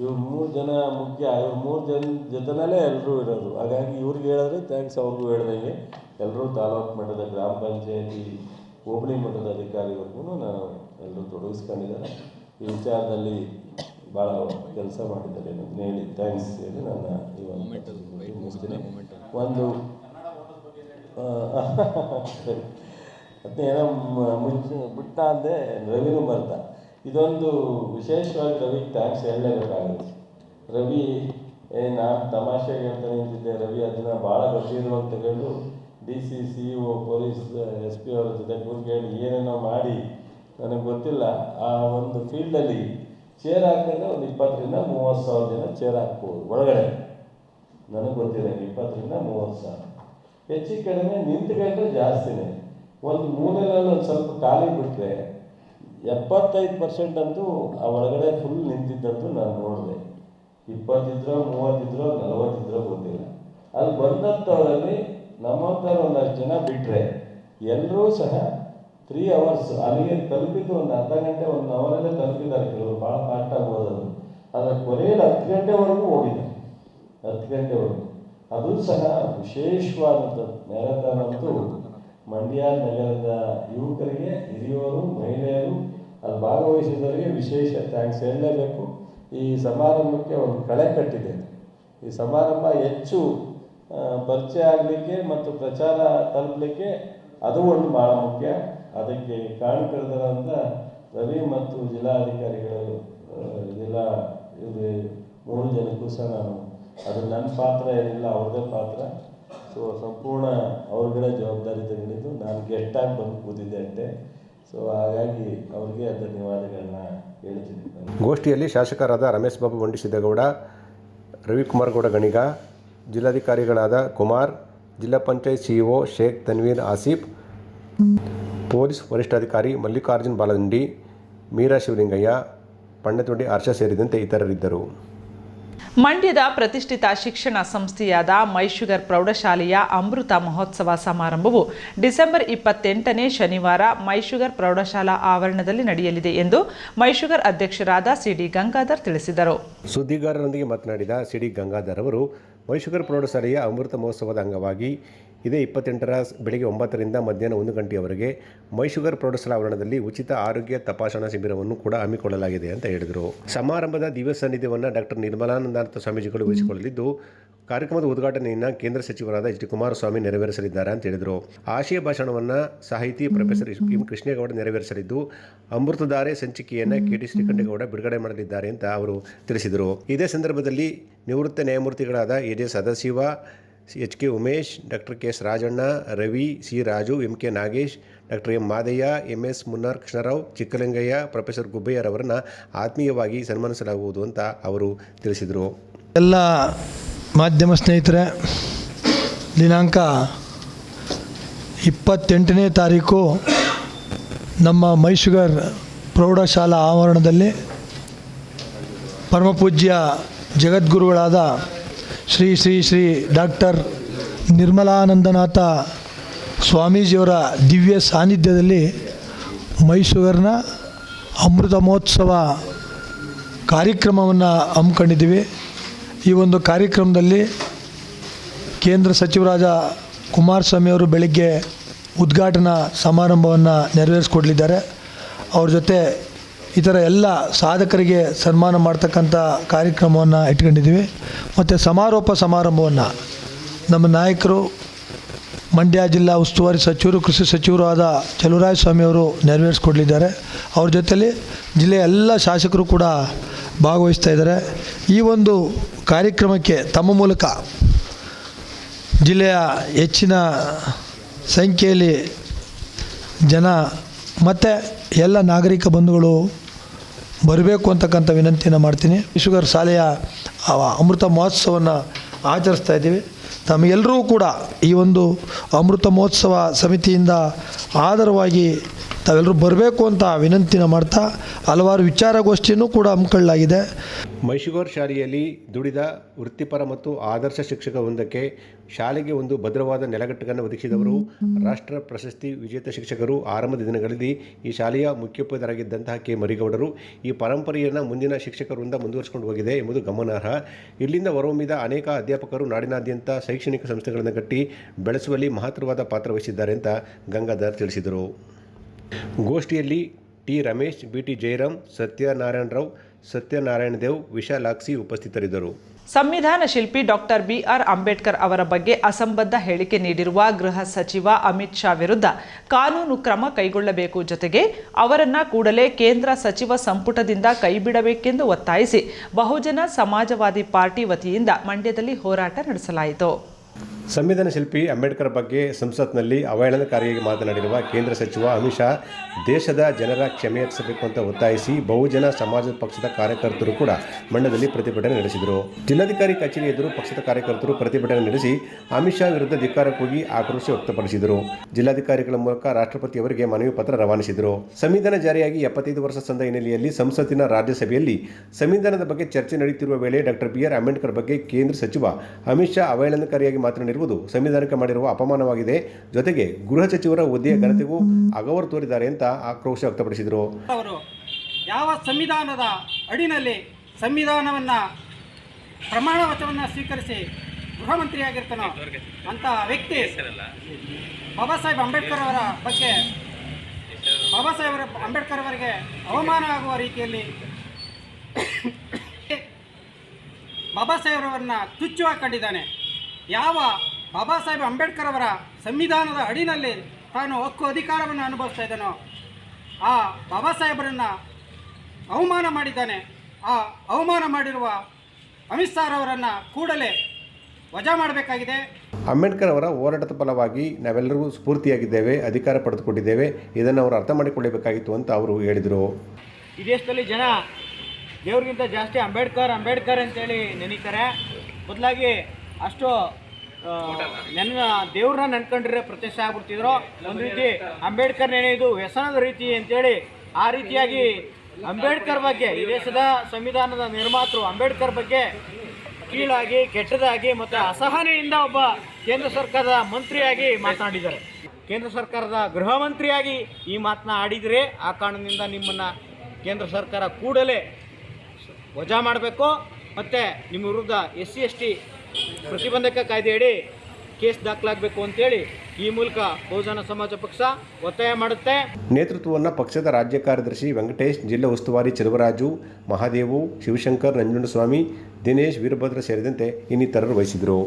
ಇವ್ರು ಮೂರು ಜನ ಮುಖ್ಯ, ಇವ್ರು ಮೂರು ಜನ ಜೊತೆನಲ್ಲೇ ಎಲ್ಲರೂ ಇರೋದು. ಹಾಗಾಗಿ ಇವ್ರಿಗೆ ಹೇಳಿದ್ರೆ ಥ್ಯಾಂಕ್ಸ್ ಅವ್ರಿಗೂ ಹೇಳ್ದಂಗೆ. ಎಲ್ಲರೂ ತಾಲೂಕು ಮಟ್ಟದ ಗ್ರಾಮ ಪಂಚಾಯತಿ ಹೋಬಳಿ ಮಟ್ಟದ ಅಧಿಕಾರಿವರೆಗೂ ನಾನು ಎಲ್ಲರೂ ತೊಡಗಿಸ್ಕೊಂಡಿದ್ದಾರೆ. ಈ ವಿಚಾರದಲ್ಲಿ ಭಾಳ ಕೆಲಸ ಮಾಡಿದ್ದಾರೆ ಹೇಳಿ ಥ್ಯಾಂಕ್ಸ್ ಹೇಳಿ ನನ್ನ ಈ ಒಂದು ಮುಗಿಸ್ತೀನಿ. ಒಂದು ಅದನ್ನೇನೋ ಮುಂಚೆ ಬಿಟ್ಟ ಅಂದೆ ರವಿನೂ ಬರ್ತ ಇದೊಂದು ವಿಶೇಷವಾಗಿ ರವಿಗೆ ಥ್ಯಾಂಕ್ಸ್ ಹೇಳಲೇಬೇಕಾಗುತ್ತೆ. ರವಿ ಏ ನಾನು ತಮಾಷೆಗೆ ಹೇಳ್ತಾನೆ ಅಂತಿದ್ದೆ. ರವಿ ಅದನ್ನು ಭಾಳ ಗಂಭೀರವಾಗಿ ತಗೊಂಡು D C C O police, S P ಅವರ ಜೊತೆ ಕೂತ್ಕೊಂಡು ಏನೇನೋ ಮಾಡಿ, ನನಗೆ ಗೊತ್ತಿಲ್ಲ, ಆ ಒಂದು ಫೀಲ್ಡಲ್ಲಿ ಚೇರ್ ಹಾಕಿದ್ರೆ ಒಂದು ಇಪ್ಪತ್ತರಿಂದ ಮೂವತ್ತು ಸಾವಿರ ಜನ ಚೇರ್ ಹಾಕ್ಬೋದು, ಒಳಗಡೆ. ನನಗೆ ಗೊತ್ತಿಲ್ಲ ಇಪ್ಪತ್ತರಿಂದ ಮೂವತ್ತು ಸಾವಿರ. ಹೆಚ್ಚು ಕಡಿಮೆ ನಿಂತ್ಕೊಂಡ್ರೆ ಜಾಸ್ತಿನೇ. ಒಂದು ಮೂಲೆಯಲ್ಲಿ ಒಂದು ಸ್ವಲ್ಪ ಖಾಲಿ ಬಿಟ್ಟರೆ ಎಪ್ಪತ್ತೈದು ಪರ್ಸೆಂಟ್ ಅಂತೂ ಆ ಒಳಗಡೆ ಫುಲ್ ನಿಂತಿದ್ದಂತೂ ನಾನು ನೋಡಿದೆ. ಇಪ್ಪತ್ತಿದ್ರೋ, ಮೂವತ್ತಿದ್ರೋ, ನಲವತ್ತಿದ್ರೋ ಗೊತ್ತಿಲ್ಲ. ಅಲ್ಲಿ ಬಂದಂಥವರಲ್ಲಿ ನಮ್ಮಂಥವ್ರು ಒಂದಷ್ಟು ಜನ ಬಿಟ್ಟರೆ ಎಲ್ಲರೂ ಸಹ ತ್ರೀ ಅವರ್ಸ್ ಅಲ್ಲಿಗೆ ತಲುಪಿದ್ದು ಒಂದು ಅರ್ಧ ಗಂಟೆ, ಒಂದು ಅವರಲ್ಲೇ ತಲುಪಿದ್ದಾರೆ. ಕೆಲವರು ಭಾಳ ಫಾಸ್ಟ್ ಆಗ್ಬೋದು ಆದರೆ ಕೊನೆಯಲ್ಲಿ ಹತ್ತು ಗಂಟೆವರೆಗೂ ಹೋಗಿದ್ದಾರೆ ಹತ್ತು ಗಂಟೆವರೆಗೂ. ಅದು ಸಹ ವಿಶೇಷವಾದಂಥದ್ದು ಮ್ಯಾರಥಾನ್ ಅಂತೂ ಮಂಡ್ಯ ನಗರದ ಯುವಕರಿಗೆ ಹಿರಿಯವರು ಮಹಿಳೆಯರು, ಅದು ಭಾಗವಹಿಸಿದವರಿಗೆ ವಿಶೇಷ ಥ್ಯಾಂಕ್ಸ್ ಹೇಳಲೇಬೇಕು. ಈ ಸಮಾರಂಭಕ್ಕೆ ಒಂದು ಕಳೆ ಕಟ್ಟಿದೆ ಈ ಸಮಾರಂಭ ಹೆಚ್ಚು ಪರಿಚಯ ಆಗಲಿಕ್ಕೆ ಮತ್ತು ಪ್ರಚಾರ ತಲುಪಲಿಕ್ಕೆ ಅದು ಒಂದು ಭಾಳ ಮುಖ್ಯ. ಅದಕ್ಕೆ ಕಾರಣಕರ್ತರಂತ ರವಿ ಮತ್ತು ಜಿಲ್ಲಾಧಿಕಾರಿಗಳು ಜಿಲ್ಲಾ ಇವರು ಮೂರು ಜನಕ್ಕೂ ಸಹ ನಾನು ಅದು ನನ್ನ ಪಾತ್ರ ಏನಿಲ್ಲ, ಅವ್ರದ್ದೇ ಪಾತ್ರ. ಸೊ ಸಂಪೂರ್ಣ ಅವ್ರಗಳೇ ಜವಾಬ್ದಾರಿ ತಗೊಂಡಿದ್ದು ನಾನು ಗೆಸ್ಟಾಗಿ ಬಂದು ಕೂತಿದ್ದೆ ಅಷ್ಟೇ. ಸೊ ಹಾಗಾಗಿ ಅವ್ರಿಗೆ ಧನ್ಯವಾದಗಳನ್ನ ಹೇಳ್ತೀನಿ. ಗೋಷ್ಠಿಯಲ್ಲಿ ಶಾಸಕರಾದ ರಮೇಶ್ ಬಾಬು ಮಂಡಿಸಿದ್ದೇಗೌಡ ರವಿಕುಮಾರ್ ಗೌಡ, ಗಣಿಗ ಜಿಲ್ಲಾಧಿಕಾರಿಗಳಾದ ಕುಮಾರ್ ಜಿಲ್ಲಾ ಪಂಚಾಯತ್ ಸಿಇಒ ಶೇಖ್ ತನ್ವೀರ್ ಆಸೀಫ್ ಪೊಲೀಸ್ ವರಿಷ್ಠಾಧಿಕಾರಿ ಮಲ್ಲಿಕಾರ್ಜುನ್ ಬಾಲದಂಡಿ ಮೀರಾ ಶಿವಲಿಂಗಯ್ಯ ಪಂಡತೊಂಡಿ ಹರ್ಷ ಸೇರಿದಂತೆ ಇತರರಿದ್ದರು. ಮಂಡ್ಯದ ಪ್ರತಿಷ್ಠಿತ ಶಿಕ್ಷಣ ಸಂಸ್ಥೆಯಾದ ಮೈಶುಗರ್ ಪ್ರೌಢಶಾಲೆಯ ಅಮೃತ ಮಹೋತ್ಸವ ಸಮಾರಂಭವು ಡಿಸೆಂಬರ್ ಇಪ್ಪತ್ತೆಂಟನೇ ಶನಿವಾರ ಮೈಶುಗರ್ ಪ್ರೌಢಶಾಲಾ ಆವರಣದಲ್ಲಿ ನಡೆಯಲಿದೆ ಎಂದು ಮೈಶುಗರ್ ಅಧ್ಯಕ್ಷರಾದ ಸಿಡಿ ಗಂಗಾಧರ್ ತಿಳಿಸಿದರು. ಸುದ್ದಿಗಾರರೊಂದಿಗೆ ಮಾತನಾಡಿದ ಸಿಡಿ ಗಂಗಾಧರ್ ಅವರು ಮೈಸೂರು ಪ್ರೌಢಶಾಲೆಯ ಅಮೃತ ಮಹೋತ್ಸವದ ಅಂಗವಾಗಿ ಇದೇ ಇಪ್ಪತ್ತೆಂಟರ ಬೆಳಗ್ಗೆ ಒಂಬತ್ತರಿಂದ ಮಧ್ಯಾಹ್ನ ಒಂದು ಗಂಟೆಯವರೆಗೆ ಮೈಸೂರು ಪ್ರೌಢಶಾಲಾ ಆವರಣದಲ್ಲಿ ಉಚಿತ ಆರೋಗ್ಯ ತಪಾಸಣಾ ಶಿಬಿರವನ್ನು ಕೂಡ ಹಮ್ಮಿಕೊಳ್ಳಲಾಗಿದೆ ಅಂತ ಹೇಳಿದರು. ಸಮಾರಂಭದ ದಿವ್ಯ ಸಾನ್ನಿಧ್ಯವನ್ನು ಡಾಕ್ಟರ್ ನಿರ್ಮಲಾನಂದಾನಂದ ಸ್ವಾಮೀಜಿಗಳು ವಹಿಸಿಕೊಳ್ಳಲಿದ್ದು ಕಾರ್ಯಕ್ರಮದ ಉದ್ಘಾಟನೆಯನ್ನು ಕೇಂದ್ರ ಸಚಿವರಾದ ಎಚ್ ಡಿ ಕುಮಾರಸ್ವಾಮಿ ನೆರವೇರಿಸಲಿದ್ದಾರೆ ಅಂತ ಹೇಳಿದರು. ಆಶಯ ಭಾಷಣವನ್ನು ಸಾಹಿತಿ ಪ್ರೊಫೆಸರ್ ಎಂ ಕೃಷ್ಣೇಗೌಡ ನೆರವೇರಿಸಲಿದ್ದು, ಅಮೃತಧಾರೆ ಸಂಚಿಕೆಯನ್ನು ಕೆ ಟಿ ಶ್ರೀಕಂಠೇಗೌಡ ಬಿಡುಗಡೆ ಮಾಡಲಿದ್ದಾರೆ ಅಂತ ಅವರು ತಿಳಿಸಿದರು. ಇದೇ ಸಂದರ್ಭದಲ್ಲಿ ನಿವೃತ್ತ ನ್ಯಾಯಮೂರ್ತಿಗಳಾದ A J Sadashiva, H K Umesh, doctor K S Rajanna, Ravi C Raju, M K Nagesh, doctor M Madaiah, M S Munnar Krishnarao, Chikkalingaiah, professor ಗುಬ್ಬಯ್ಯರವರನ್ನು ಆತ್ಮೀಯವಾಗಿ ಸನ್ಮಾನಿಸಲಾಗುವುದು ಅಂತ ಅವರು ತಿಳಿಸಿದರು. ಎಲ್ಲ ಮಾಧ್ಯಮ ಸ್ನೇಹಿತರೆ, ದಿನಾಂಕ ಇಪ್ಪತ್ತೆಂಟನೇ ತಾರೀಕು ನಮ್ಮ ಮೈಸೂಗರ್ ಪ್ರೌಢಶಾಲಾ ಆವರಣದಲ್ಲಿ ಪರಮಪೂಜ್ಯ ಜಗದ್ಗುರುಗಳಾದ ಶ್ರೀ ಶ್ರೀ ಶ್ರೀ ಡಾಕ್ಟರ್ ನಿರ್ಮಲಾನಂದನಾಥ ಸ್ವಾಮೀಜಿಯವರ ದಿವ್ಯ ಸಾನ್ನಿಧ್ಯದಲ್ಲಿ ಮೈಸೂರಿನ ಅಮೃತ ಮಹೋತ್ಸವ ಕಾರ್ಯಕ್ರಮವನ್ನು ಹಮ್ಮಿಕೊಂಡಿದ್ದೀವಿ. ಈ ಒಂದು ಕಾರ್ಯಕ್ರಮದಲ್ಲಿ ಕೇಂದ್ರ ಸಚಿವರಾದ ಕುಮಾರಸ್ವಾಮಿ ಅವರು ಬೆಳಗ್ಗೆ ಉದ್ಘಾಟನಾ ಸಮಾರಂಭವನ್ನು ನೆರವೇರಿಸ್ಕೊಡ್ಲಿದ್ದಾರೆ. ಅವ್ರ ಜೊತೆ ಇತರ ಎಲ್ಲ ಸಾಧಕರಿಗೆ ಸನ್ಮಾನ ಮಾಡ್ತಕ್ಕಂಥ ಕಾರ್ಯಕ್ರಮವನ್ನು ಇಟ್ಕೊಂಡಿದ್ದೀವಿ. ಮತ್ತು ಸಮಾರೋಪ ಸಮಾರಂಭವನ್ನು ನಮ್ಮ ನಾಯಕರು, ಮಂಡ್ಯ ಜಿಲ್ಲಾ ಉಸ್ತುವಾರಿ ಸಚಿವರು, ಕೃಷಿ ಸಚಿವರು ಆದ ಚಲುವರಾಯ ಸ್ವಾಮಿ ಅವರು ನೆರವೇರಿಸ್ಕೊಡ್ಲಿದ್ದಾರೆ. ಅವ್ರ ಜೊತೆಯಲ್ಲಿ ಜಿಲ್ಲೆಯ ಎಲ್ಲ ಶಾಸಕರು ಕೂಡ ಭಾಗವಹಿಸ್ತಾ ಇದ್ದಾರೆ. ಈ ಒಂದು ಕಾರ್ಯಕ್ರಮಕ್ಕೆ ತಮ್ಮ ಮೂಲಕ ಜಿಲ್ಲೆಯ ಹೆಚ್ಚಿನ ಸಂಖ್ಯೆಯಲ್ಲಿ ಜನ ಮತ್ತು ಎಲ್ಲ ನಾಗರಿಕ ಬಂಧುಗಳು ಬರಬೇಕು ಅಂತಕ್ಕಂಥ ವಿನಂತಿಯನ್ನು ಮಾಡ್ತೀನಿ. ಶುಗರ್ ಶಾಲೆಯ ಅಮೃತ ಮಹೋತ್ಸವವನ್ನು ಆಚರಿಸ್ತಾ ಇದ್ದೀವಿ. ತಮಗೆಲ್ಲರೂ ಕೂಡ ಈ ಒಂದು ಅಮೃತ ಮಹೋತ್ಸವ ಸಮಿತಿಯಿಂದ ಆಧಾರವಾಗಿ ತಾವೆಲ್ಲರೂ ಬರಬೇಕು ಅಂತ ವಿನಂತಿನ ಮಾಡ್ತಾ ಹಲವಾರು ವಿಚಾರಗೋಷ್ಠಿಯನ್ನು ಕೂಡ ಹಮ್ಮಿಕೊಳ್ಳಲಾಗಿದೆ. ಮೈಸೂರು ಶಾಲೆಯಲ್ಲಿ ದುಡಿದ ವೃತ್ತಿಪರ ಮತ್ತು ಆದರ್ಶ ಶಿಕ್ಷಕ ಒಂದಕ್ಕೆ ಶಾಲೆಗೆ ಒಂದು ಭದ್ರವಾದ ನೆಲಗಟ್ಟನ್ನು ಒದಗಿಸಿದವರು ರಾಷ್ಟ್ರ ಪ್ರಶಸ್ತಿ ವಿಜೇತ ಶಿಕ್ಷಕರು. ಆರಂಭದ ದಿನಗಳಲ್ಲಿ ಈ ಶಾಲೆಯ ಮುಖ್ಯೋಪಾಧ್ಯಾಯರಾಗಿದ್ದಂತಹ ಕೆ. ಮರಿಗೌಡರು ಈ ಪರಂಪರೆಯನ್ನು ಮುಂದಿನ ಶಿಕ್ಷಕರಿಂದ ಮುಂದುವರಿಸಿಕೊಂಡು ಹೋಗಿದೆ ಎಂಬುದು ಗಮನಾರ್ಹ. ಇಲ್ಲಿಂದ ಹೊರಹೊಮ್ಮಿದ ಅನೇಕ ಅಧ್ಯಾಪಕರು ನಾಡಿನಾದ್ಯಂತ ಶೈಕ್ಷಣಿಕ ಸಂಸ್ಥೆಗಳನ್ನು ಕಟ್ಟಿ ಬೆಳೆಸುವಲ್ಲಿ ಮಹತ್ವವಾದ ಪಾತ್ರ ವಹಿಸಿದ್ದಾರೆ ಅಂತ ಗಂಗಾಧರ್ ತಿಳಿಸಿದರು. ಗೋಷ್ಠಿಯಲ್ಲಿ ಟಿ ರಮೇಶ್ ಬಿಟಿ ಜಯರಾಮ್, ಸತ್ಯನಾರಾಯಣ ರಾವ್, ಸತ್ಯನಾರಾಯಣ ದೇವ್ ವಿಶಾಲಾಕ್ಷಿ ಉಪಸ್ಥಿತರಿದ್ದರು. ಸಂವಿಧಾನ ಶಿಲ್ಪಿ ಡಾಕ್ಟರ್ ಬಿಆರ್ ಅಂಬೇಡ್ಕರ್ ಅವರ ಬಗ್ಗೆ ಅಸಂಬದ್ಧ ಹೇಳಿಕೆ ನೀಡಿರುವ ಗೃಹ ಸಚಿವ ಅಮಿತ್ ಶಾ ವಿರುದ್ಧ ಕಾನೂನು ಕ್ರಮ ಕೈಗೊಳ್ಳಬೇಕು ಜೊತೆಗೆ ಅವರನ್ನ ಕೂಡಲೇ ಕೇಂದ್ರ ಸಚಿವ ಸಂಪುಟದಿಂದ ಕೈಬಿಡಬೇಕೆಂದು ಒತ್ತಾಯಿಸಿ ಬಹುಜನ ಸಮಾಜವಾದಿ ಪಾರ್ಟಿ ವತಿಯಿಂದ ಮಂಡ್ಯದಲ್ಲಿ ಹೋರಾಟ ನಡೆಸಲಾಯಿತು. ಸಂವಿಧಾನ ಶಿಲ್ಪಿ ಅಂಬೇಡ್ಕರ್ ಬಗ್ಗೆ ಸಂಸತ್ನಲ್ಲಿ ಅವಹೇಳನಕಾರಿಯಾಗಿ ಮಾತನಾಡಿರುವ ಕೇಂದ್ರ ಸಚಿವ ಅಮಿತ್ ಶಾ, ದೇಶದ ಜನರ ಕ್ಷಮೆಯಾಚಿಸಬೇಕು ಅಂತ ಒತ್ತಾಯಿಸಿ ಬಹುಜನ ಸಮಾಜ ಪಕ್ಷದ ಕಾರ್ಯಕರ್ತರು ಕೂಡ ಮಂಡ್ಯದಲ್ಲಿ ಪ್ರತಿಭಟನೆ ನಡೆಸಿದರು. ಜಿಲ್ಲಾಧಿಕಾರಿ ಕಚೇರಿ ಎದುರು ಪಕ್ಷದ ಕಾರ್ಯಕರ್ತರು ಪ್ರತಿಭಟನೆ ನಡೆಸಿ ಅಮಿತ್ ಶಾ ವಿರುದ್ಧ ಕೂಗಿ ಆಕ್ರೋಶ ವ್ಯಕ್ತಪಡಿಸಿದರು. ಜಿಲ್ಲಾಧಿಕಾರಿಗಳ ಮೂಲಕ ರಾಷ್ಟ್ರಪತಿ ಅವರಿಗೆ ಮನವಿ ಪತ್ರ ರವಾನಿಸಿದರು. ಸಂವಿಧಾನ ಜಾರಿಯಾಗಿ ಎಪ್ಪತ್ತೈದು ವರ್ಷ ಸಂದ ಹಿನ್ನೆಲೆಯಲ್ಲಿ ಸಂಸತ್ತಿನ ರಾಜ್ಯಸಭೆಯಲ್ಲಿ ಸಂವಿಧಾನದ ಬಗ್ಗೆ ಚರ್ಚೆ ನಡೆಯುತ್ತಿರುವ ವೇಳೆ ಡಾಕ್ಟರ್ ಬಿ ಆರ್ ಅಂಬೇಡ್ಕರ್ ಬಗ್ಗೆ ಕೇಂದ್ರ ಸಚಿವ ಅಮಿತ್ ಶಾ ಅವಹೇಳನಕಾರಿಯಾಗಿ ಮಾತನಾಡಿರುವುದು ಸಂವಿಧಾನಕ್ಕೆ ಮಾಡಿರುವ ಅಪಮಾನವಾಗಿದೆ. ಜೊತೆಗೆ ಗೃಹ ಸಚಿವರ ಹುದ್ದೆಯ ಘನತೆಗೂ ಅಗೌರವ ತೋರಿದ್ದಾರೆ ಅಂತ ಆಕ್ರೋಶ ವ್ಯಕ್ತಪಡಿಸಿದರು. ಅವರು ಯಾವ ಸಂವಿಧಾನದ ಅಡಿನಲ್ಲಿ ಸಂವಿಧಾನವನ್ನು ಪ್ರಮಾಣ ವಚನವನ್ನು ಸ್ವೀಕರಿಸಿ ಗೃಹ ಮಂತ್ರಿಯಾಗಿರ್ತಾನೋ ಅಂತ ವ್ಯಕ್ತಿ ಬಾಬಾ ಸಾಹೇಬ್ ಅಂಬೇಡ್ಕರ್ ಅವರ ಬಗ್ಗೆ ಬಾಬಾ ಸಾಹೇಬ್ ಅಂಬೇಡ್ಕರ್ ಅವರಿಗೆ ಅವಮಾನ ಆಗುವ ರೀತಿಯಲ್ಲಿ ಬಾಬಾ ಸಾಹೇಬ್ರವರನ್ನ ತುಚ್ಚು ಕಂಡಿದ್ದಾನೆ. ಯಾವ ಬಾಬಾ ಸಾಹೇಬ್ ಅಂಬೇಡ್ಕರ್ ಅವರ ಸಂವಿಧಾನದ ಅಡಿನಲ್ಲಿ ತಾನು ಹಕ್ಕು ಅಧಿಕಾರವನ್ನು ಅನುಭವಿಸ್ತಾ ಇದ್ದಾನೋ ಆ ಬಾಬಾ ಸಾಹೇಬರನ್ನು ಅವಮಾನ ಮಾಡಿದ್ದಾನೆ. ಆ ಅವಮಾನ ಮಾಡಿರುವ ಅಮಿತ್ ಶಾ ಅವರನ್ನು ಕೂಡಲೇ ವಜಾ ಮಾಡಬೇಕಾಗಿದೆ. ಅಂಬೇಡ್ಕರ್ ಅವರ ಹೋರಾಟದ ಫಲವಾಗಿ ನಾವೆಲ್ಲರಿಗೂ ಸ್ಫೂರ್ತಿಯಾಗಿದ್ದೇವೆ ಅಧಿಕಾರ ಪಡೆದುಕೊಂಡಿದ್ದೇವೆ. ಇದನ್ನು ಅವರು ಅರ್ಥ ಮಾಡಿಕೊಳ್ಳಬೇಕಾಗಿತ್ತು ಅಂತ ಅವರು ಹೇಳಿದರು. ಈ ದೇಶದಲ್ಲಿ ಜನ ದೇವ್ರಿಗಿಂತ ಜಾಸ್ತಿ ಅಂಬೇಡ್ಕರ್ ಅಂಬೇಡ್ಕರ್ ಅಂತೇಳಿ ನೆನೀತಾರೆ. ಬದಲಾಗಿ ಅಷ್ಟು ನೆನ ದೇವ್ರನ್ನ ನೆನ್ಕೊಂಡ್ರೆ ಪ್ರತಿಷ್ಠೆ ಆಗ್ಬಿಡ್ತಿದ್ರು. ಒಂದು ರೀತಿ ಅಂಬೇಡ್ಕರ್ ನೆನೆಯೋದು ವ್ಯಸನದ ರೀತಿ ಅಂತೇಳಿ ಆ ರೀತಿಯಾಗಿ ಅಂಬೇಡ್ಕರ್ ಬಗ್ಗೆ ಈ ದೇಶದ ಸಂವಿಧಾನದ ನಿರ್ಮಾತೃ ಅಂಬೇಡ್ಕರ್ ಬಗ್ಗೆ ಕೀಳಾಗಿ, ಕೆಟ್ಟದಾಗಿ ಮತ್ತು ಅಸಹನೆಯಿಂದ ಒಬ್ಬ ಕೇಂದ್ರ ಸರ್ಕಾರದ ಮಂತ್ರಿಯಾಗಿ ಮಾತನಾಡಿದ್ದಾರೆ. ಕೇಂದ್ರ ಸರ್ಕಾರದ ಗೃಹ ಮಂತ್ರಿಯಾಗಿ ಈ ಮಾತನ್ನ ಆಡಿದರೆ ಆ ಕಾರಣದಿಂದ ನಿಮ್ಮನ್ನು ಕೇಂದ್ರ ಸರ್ಕಾರ ಕೂಡಲೇ ವಜಾ ಮಾಡಬೇಕು. ಮತ್ತು ನಿಮ್ಮ ವಿರುದ್ಧ ಎಸ್ ಸಿ, ಎಸ್ ಟಿ ಪ್ರತಿಬಂಧಕ ಕಾಯ್ದೆಯಡಿ ಕೇಸ್ ದಾಖಲಾಗಬೇಕು ಅಂತೇಳಿ ಈ ಮೂಲಕ ಬಹುಜನ ಸಮಾಜ ಪಕ್ಷ ಒತ್ತಾಯ ಮಾಡುತ್ತೆ. ನೇತೃತ್ವವನ್ನು ಪಕ್ಷದ ರಾಜ್ಯ ಕಾರ್ಯದರ್ಶಿ ವೆಂಕಟೇಶ್ ಜಿಲ್ಲಾ ಉಸ್ತುವಾರಿ ಚೆಲುವರಾಜು ಮಹಾದೇವು ಶಿವಶಂಕರ್ ನಂಜುಂಡಸ್ವಾಮಿ ದಿನೇಶ್ ವೀರಭದ್ರ ಸೇರಿದಂತೆ ಇನ್ನಿತರರು ವಹಿಸಿದರು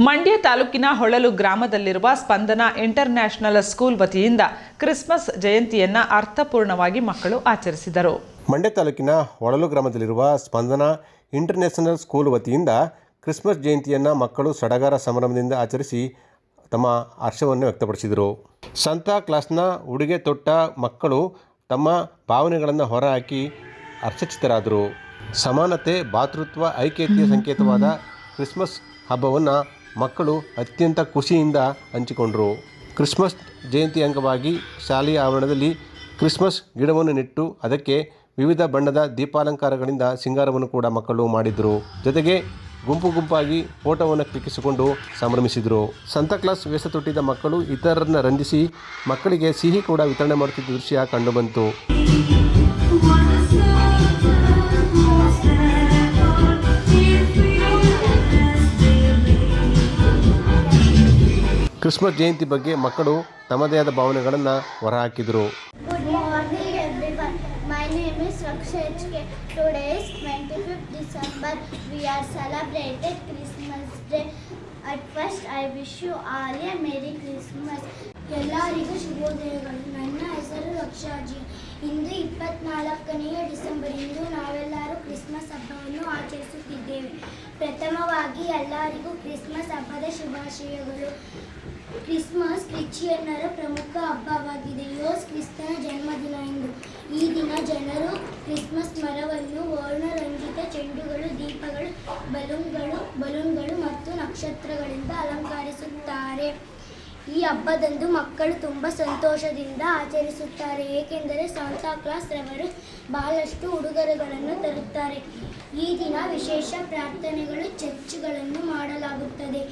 ಮಂಡ್ಯ ತಾಲೂಕಿನ ಹೊಳಲು ಗ್ರಾಮದಲ್ಲಿರುವ ಸ್ಪಂದನ ಇಂಟರ್ನ್ಯಾಷನಲ್ ಸ್ಕೂಲ್ ವತಿಯಿಂದ ಕ್ರಿಸ್ಮಸ್ ಜಯಂತಿಯನ್ನ ಅರ್ಥಪೂರ್ಣವಾಗಿ ಮಕ್ಕಳು ಆಚರಿಸಿದರು. ಮಂಡ್ಯ ತಾಲೂಕಿನ ಹೊಳಲು ಗ್ರಾಮದಲ್ಲಿರುವ ಸ್ಪಂದನ ಇಂಟರ್ನ್ಯಾಷನಲ್ ಸ್ಕೂಲ್ ವತಿಯಿಂದ ಕ್ರಿಸ್ಮಸ್ ಜಯಂತಿಯನ್ನು ಮಕ್ಕಳು ಸಡಗರ ಸಂಭ್ರಮದಿಂದ ಆಚರಿಸಿ ತಮ್ಮ ಹರ್ಷವನ್ನು ವ್ಯಕ್ತಪಡಿಸಿದರು. ಸಂತಾ ಕ್ಲಾಸ್ನ ಉಡುಗೆ ತೊಟ್ಟ ಮಕ್ಕಳು ತಮ್ಮ ಭಾವನೆಗಳನ್ನು ಹೊರಹಾಕಿ ಹರ್ಷಚಿತರಾದರು ಸಮಾನತೆ, ಭಾತೃತ್ವ, ಐಕ್ಯತೆಯ ಸಂಕೇತವಾದ ಕ್ರಿಸ್ಮಸ್ ಹಬ್ಬವನ್ನು ಮಕ್ಕಳು ಅತ್ಯಂತ ಖುಷಿಯಿಂದ ಹಂಚಿಕೊಂಡರು. ಕ್ರಿಸ್ಮಸ್ ಜಯಂತಿ ಅಂಗವಾಗಿ ಶಾಲೆಯ ಆವರಣದಲ್ಲಿ ಕ್ರಿಸ್ಮಸ್ ಗಿಡವನ್ನು ನೆಟ್ಟು ಅದಕ್ಕೆ ವಿವಿಧ ಬಣ್ಣದ ದೀಪಾಲಂಕಾರಗಳಿಂದ ಸಿಂಗಾರವನ್ನು ಕೂಡ ಮಕ್ಕಳು ಮಾಡಿದರು. ಜೊತೆಗೆ ಗುಂಪು ಗುಂಪಾಗಿ ಫೋಟೋವನ್ನು ಕ್ಲಿಕ್ಕಿಸಿಕೊಂಡು ಸಂಭ್ರಮಿಸಿದರು. ಸಂತಾಕ್ಲಾಸ್ ವೇಷ ತೊಟ್ಟಿದ್ದ ಮಕ್ಕಳು ಇತರರನ್ನ ರಂಜಿಸಿ ಮಕ್ಕಳಿಗೆ ಸಿಹಿ ಕೂಡ ವಿತರಣೆ ಮಾಡುತ್ತಿದ್ದ ದೃಶ್ಯ ಕಂಡುಬಂತು. ಕ್ರಿಸ್ಮಸ್ ಜಯಂತಿ ಬಗ್ಗೆ ಮಕ್ಕಳು ತಮ್ಮದೇ ಆದ ಭಾವನೆಗಳನ್ನು ಹೊರಹಾಕಿದರು. Are celebrated Christmas Day. At first, I wish you all a Merry Christmas. ಎಲ್ಲರಿಗೂ ಶುಭೋದಯಗಳು ನನ್ನ ಹೆಸರು ರಕ್ಷಾಜಿ ಇಂದು ಇಪ್ಪತ್ನಾಲ್ಕನೆಯ ಡಿಸೆಂಬರ್ ಇಂದು ನಾವೆಲ್ಲರೂ ಕ್ರಿಸ್ಮಸ್ ಹಬ್ಬವನ್ನು ಆಚರಿಸುತ್ತಿದ್ದೇವೆ ಪ್ರಥಮವಾಗಿ ಎಲ್ಲರಿಗೂ ಕ್ರಿಸ್ಮಸ್ ಹಬ್ಬದ ಶುಭಾಶಯಗಳು ಕ್ರಿಸ್ಮಸ್ ಕ್ರಿಶ್ಚಿಯನ್ನರ ಪ್ರಮುಖ ಹಬ್ಬವಾಗಿದೆ ಯೋಸ್ ಕ್ರಿಸ್ತನ ಜನ್ಮದಿನ ಎಂದು ಈ ದಿನ ಜನರು ಕ್ರಿಸ್ಮಸ್ ಮರವನ್ನು, ವರ್ಣರಂಜಿತ ಚೆಂಡುಗಳು, ದೀಪಗಳು, ಬಲೂನ್ಗಳು ಬಲೂನ್ಗಳು ಮತ್ತು ನಕ್ಷತ್ರಗಳಿಂದ ಅಲಂಕರಿಸುತ್ತಾರೆ. ಈ ಹಬ್ಬದಂದು ಮಕ್ಕಳು ತುಂಬ ಸಂತೋಷದಿಂದ ಆಚರಿಸುತ್ತಾರೆ, ಏಕೆಂದರೆ ಸಾಂತಾ ಕ್ಲಾಸ್ ರವರು ಬಹಳಷ್ಟು ಉಡುಗೊರೆಗಳನ್ನು ತರುತ್ತಾರೆ. ಈ ದಿನ ವಿಶೇಷ ಪ್ರಾರ್ಥನೆಗಳು, ಚರ್ಚ್ಗಳನ್ನು ಮಾಡಲಾಗುತ್ತದೆ.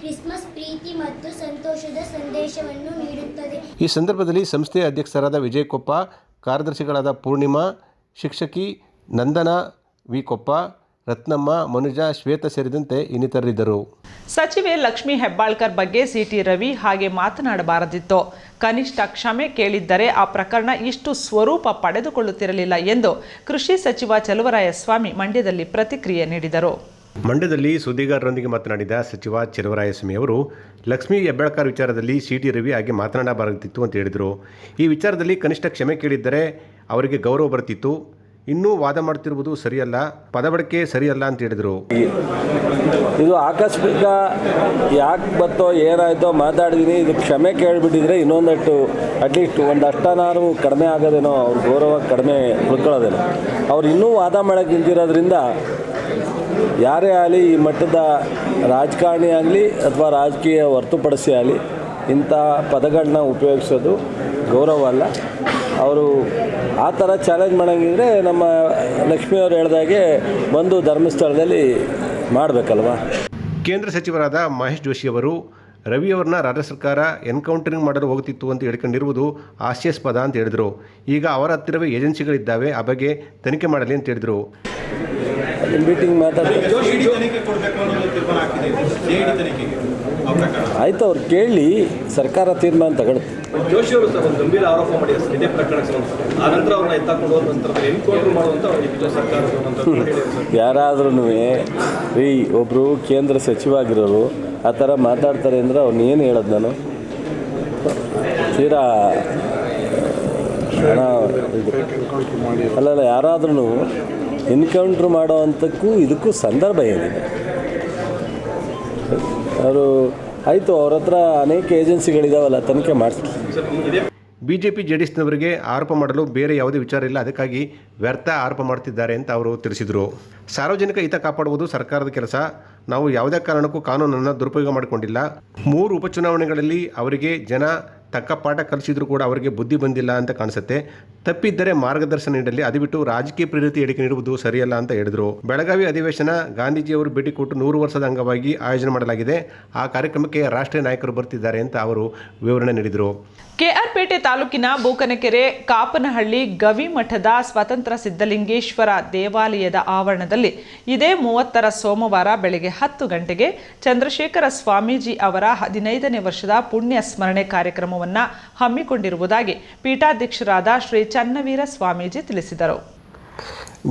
ಕ್ರಿಸ್ಮಸ್ ಪ್ರೀತಿ ಮತ್ತು ಸಂತೋಷದ ಸಂದೇಶವನ್ನು ನೀಡುತ್ತದೆ. ಈ ಸಂದರ್ಭದಲ್ಲಿ ಸಂಸ್ಥೆಯ ಅಧ್ಯಕ್ಷರಾದ ವಿಜಯ್ ಕೊಪ್ಪ ಕಾರ್ಯದರ್ಶಿಗಳಾದ ಪೂರ್ಣಿಮಾ, ಶಿಕ್ಷಕಿ ನಂದನಾ ವಿ ಕೊಪ್ಪ ರತ್ನಮ್ಮ, ಮನುಜ, ಶ್ವೇತ ಸೇರಿದಂತೆ ಇನ್ನಿತರರಿದ್ದರು. ಸಚಿವೆ ಲಕ್ಷ್ಮಿ ಹೆಬ್ಬಾಳ್ಕರ್ ಬಗ್ಗೆ ಸಿಟಿ ರವಿ ಹಾಗೆ ಮಾತನಾಡಬಾರದಿತ್ತು. ಕನಿಷ್ಠ ಕ್ಷಮೆ ಕೇಳಿದ್ದರೆ ಆ ಪ್ರಕರಣ ಇಷ್ಟು ಸ್ವರೂಪ ಪಡೆದುಕೊಳ್ಳುತ್ತಿರಲಿಲ್ಲ ಎಂದು ಕೃಷಿ ಸಚಿವ ಚಲುವರಾಯಸ್ವಾಮಿ ಮಂಡ್ಯದಲ್ಲಿ ಪ್ರತಿಕ್ರಿಯೆ ನೀಡಿದರು. ಮಂಡ್ಯದಲ್ಲಿ ಸುದ್ದಿಗಾರರೊಂದಿಗೆ ಮಾತನಾಡಿದ ಸಚಿವ ಚೆಲುವರಾಯಸ್ವಾಮಿ ಅವರು, ಲಕ್ಷ್ಮೀ ಹೆಬ್ಬಾಳ್ಕರ್ ವಿಚಾರದಲ್ಲಿ ಸಿ ಟಿ ರವಿ ಹಾಗೆ ಮಾತನಾಡಬಾರದಿತ್ತು ಅಂತ ಹೇಳಿದರು. ಈ ವಿಚಾರದಲ್ಲಿ ಕನಿಷ್ಠ ಕ್ಷಮೆ ಕೇಳಿದ್ದರೆ ಅವರಿಗೆ ಗೌರವ ಬರ್ತಿತ್ತು. ಇನ್ನೂ ವಾದ ಮಾಡ್ತಿರುವುದು ಸರಿಯಲ್ಲ, ಪದಬಳಕೆ ಸರಿಯಲ್ಲ ಅಂತ ಹೇಳಿದರು. ಇದು ಆಕಸ್ಮಿಕ ಯಾಕೆ ಬತ್ತೋ, ಏನಾಯ್ತೋ ಮಾತಾಡಿದೀನಿ. ಇದು ಕ್ಷಮೆ ಕೇಳಿಬಿಟ್ಟಿದ್ರೆ ಇನ್ನೊಂದಷ್ಟು, ಅಟ್ಲೀಸ್ಟ್ ಒಂದಷ್ಟನಾರು ಕಡಿಮೆ ಆಗೋದೇನೋ, ಅವ್ರ ಗೌರವ ಕಡಿಮೆ ಉಳ್ಕೊಳ್ಳೋದೇನೋ. ಅವ್ರು ಇನ್ನೂ ವಾದ ಮಾಡೋಕ್ಕೆ ನಿಂತಿರೋದ್ರಿಂದ ಯಾರೇ ಆಗಲಿ ಈ ಮಟ್ಟದ ರಾಜಕಾರಣಿ ಆಗಲಿ ಅಥವಾ ರಾಜಕೀಯ ಹೊರತುಪಡಿಸಿ ಆಗಲಿ ಇಂಥ ಪದಗಳನ್ನ ಉಪಯೋಗಿಸೋದು ಗೌರವ ಅಲ್ಲ. ಅವರು ಆ ಥರ ಚಾಲೆಂಜ್ ಮಾಡೋಂಗಿದ್ರೆ ನಮ್ಮ ಲಕ್ಷ್ಮಿಯವರು ಹೇಳ್ದಾಗೆ ಬಂದು ಧರ್ಮಸ್ಥಳದಲ್ಲಿ ಮಾಡಬೇಕಲ್ವಾ? ಕೇಂದ್ರ ಸಚಿವರಾದ ಮಹೇಶ್ ಜೋಶಿ ಅವರು ರವಿಯವರನ್ನ ರಾಜ್ಯ ಸರ್ಕಾರ ಎನ್ಕೌಂಟರಿಂಗ್ ಮಾಡಲು ಹೋಗುತ್ತಿತ್ತು ಅಂತ ಹೇಳ್ಕೊಂಡಿರುವುದು ಹಾಸ್ಯಾಸ್ಪದ ಅಂತ ಹೇಳಿದರು. ಈಗ ಅವರ ಹತ್ತಿರವೇ ಏಜೆನ್ಸಿಗಳಿದ್ದಾವೆ, ಆ ಬಗ್ಗೆ ತನಿಖೆ ಮಾಡಲಿ ಅಂತ ಹೇಳಿದರು. ಮೀಟಿಂಗ್ ಮಾತಾಡ್ತಾರೆ ಆಯ್ತು ಅವ್ರು ಕೇಳಿ ಸರ್ಕಾರ ತೀರ್ಮಾನ ತಗೊಳುತ್ತೆ ಜೋಶಿ ಅವರು ಸರ್ ಒಂದು ಗಂಭೀರ ಆರೋಪ ಮಾಡಿ ಇದೇ ಪ್ರಕರಣಕ್ಕೆ ಸಂಬಂಧಪಟ್ಟ ಆ ನಂತರ ಅವ್ರನ್ನ ಎತ್ತಾಕೊಂಡು ಹೋದ ನಂತರ ಎನ್ಕೌಂಟರ್ ಮಾಡುವಂತ ಯಾರಾದ್ರೂ ರೀ ಒಬ್ಬರು ಕೇಂದ್ರ ಸಚಿವಾಗಿರೋರು ಆ ಥರ ಮಾತಾಡ್ತಾರೆ ಅಂದ್ರೆ ಅವ್ನು ಏನು ಹೇಳೋದು ನಾನು? ತೀರಾ ಅಲ್ಲ ಅಲ್ಲ ಅಲ್ಲಲ್ಲ ಯಾರಾದ್ರೂ ಎನ್ಕೌಂಟ್ರ್ ಮಾಡೋ ಅಂಥಕ್ಕೂ ಇದಕ್ಕೂ ಸಂದರ್ಭ ಏನಿದೆ? ಅವರು, ಆಯಿತು, ಅವ್ರ ಹತ್ರ ಅನೇಕ ಏಜೆನ್ಸಿಗಳಿದಾವಲ್ಲ, ತನಿಖೆ ಜೆ ಡಿ ಎಸ್ನವರಿಗೆ ಆರೋಪ ಮಾಡಲು ಬೇರೆ ಯಾವುದೇ ವಿಚಾರ ಇಲ್ಲ, ಅದಕ್ಕಾಗಿ ವ್ಯರ್ಥ ಆರೋಪ ಮಾಡ್ತಿದ್ದಾರೆ ಅಂತ ಅವರು ತಿಳಿಸಿದರು. ಸಾರ್ವಜನಿಕ ಹಿತ ಕಾಪಾಡುವುದು ಸರ್ಕಾರದ ಕೆಲಸ, ನಾವು ಯಾವುದೇ ಕಾರಣಕ್ಕೂ ಕಾನೂನನ್ನು ದುರುಪಯೋಗ ಮಾಡಿಕೊಂಡಿಲ್ಲ. ಮೂರು ಉಪಚುನಾವಣೆಗಳಲ್ಲಿ ಅವರಿಗೆ ಜನ ತಕ್ಕ ಪಾಠ ಕಲಿಸಿದ್ರು ಕೂಡ ಅವರಿಗೆ ಬುದ್ಧಿ ಬಂದಿಲ್ಲ ಅಂತ ಕಾಣಿಸುತ್ತೆ. ತಪ್ಪಿದ್ದರೆ ಮಾರ್ಗದರ್ಶನ ನೀಡಲಿ. ಅದು ಬಿಟ್ಟು ರಾಜಕೀಯ ಪ್ರೇರಿತ ಹೇಳಿಕೆ ನೀಡುವುದು ಸರಿಯಲ್ಲ ಅಂತ ಹೇಳಿದರು. ಬೆಳಗಾವಿ ಅಧಿವೇಶನ ಗಾಂಧೀಜಿಯವರು ಭೇಟಿ ಕೊಟ್ಟು ನೂರು ವರ್ಷದ ಅಂಗವಾಗಿ ಆಯೋಜನೆ ಮಾಡಲಾಗಿದೆ. ಆ ಕಾರ್ಯಕ್ರಮಕ್ಕೆ ರಾಷ್ಟ್ರೀಯ ನಾಯಕರು ಬರ್ತಿದ್ದಾರೆ ಅಂತ ಅವರು ವಿವರಣೆ ನೀಡಿದರು. ಕೆಆರ್ಪೇಟೆ ತಾಲೂಕಿನ ಬೂಕನಕೆರೆ ಕಾಪನಹಳ್ಳಿ ಗವಿಮಠದ ಸ್ವತಂತ್ರ ಸಿದ್ಧಲಿಂಗೇಶ್ವರ ದೇವಾಲಯದ ಆವರಣದಲ್ಲಿ ಇದೇ ಮೂವತ್ತರ ಸೋಮವಾರ ಬೆಳಗ್ಗೆ ಹತ್ತು ಗಂಟೆಗೆ ಚಂದ್ರಶೇಖರ ಸ್ವಾಮೀಜಿ ಅವರ ಹದಿನೈದನೇ ವರ್ಷದ ಪುಣ್ಯ ಸ್ಮರಣೆ ಕಾರ್ಯಕ್ರಮವನ್ನು ಹಮ್ಮಿಕೊಂಡಿರುವುದಾಗಿ ಪೀಠಾಧ್ಯಕ್ಷರಾದ ಶ್ರೀ ಚನ್ನವೀರ ಸ್ವಾಮೀಜಿ ತಿಳಿಸಿದರು.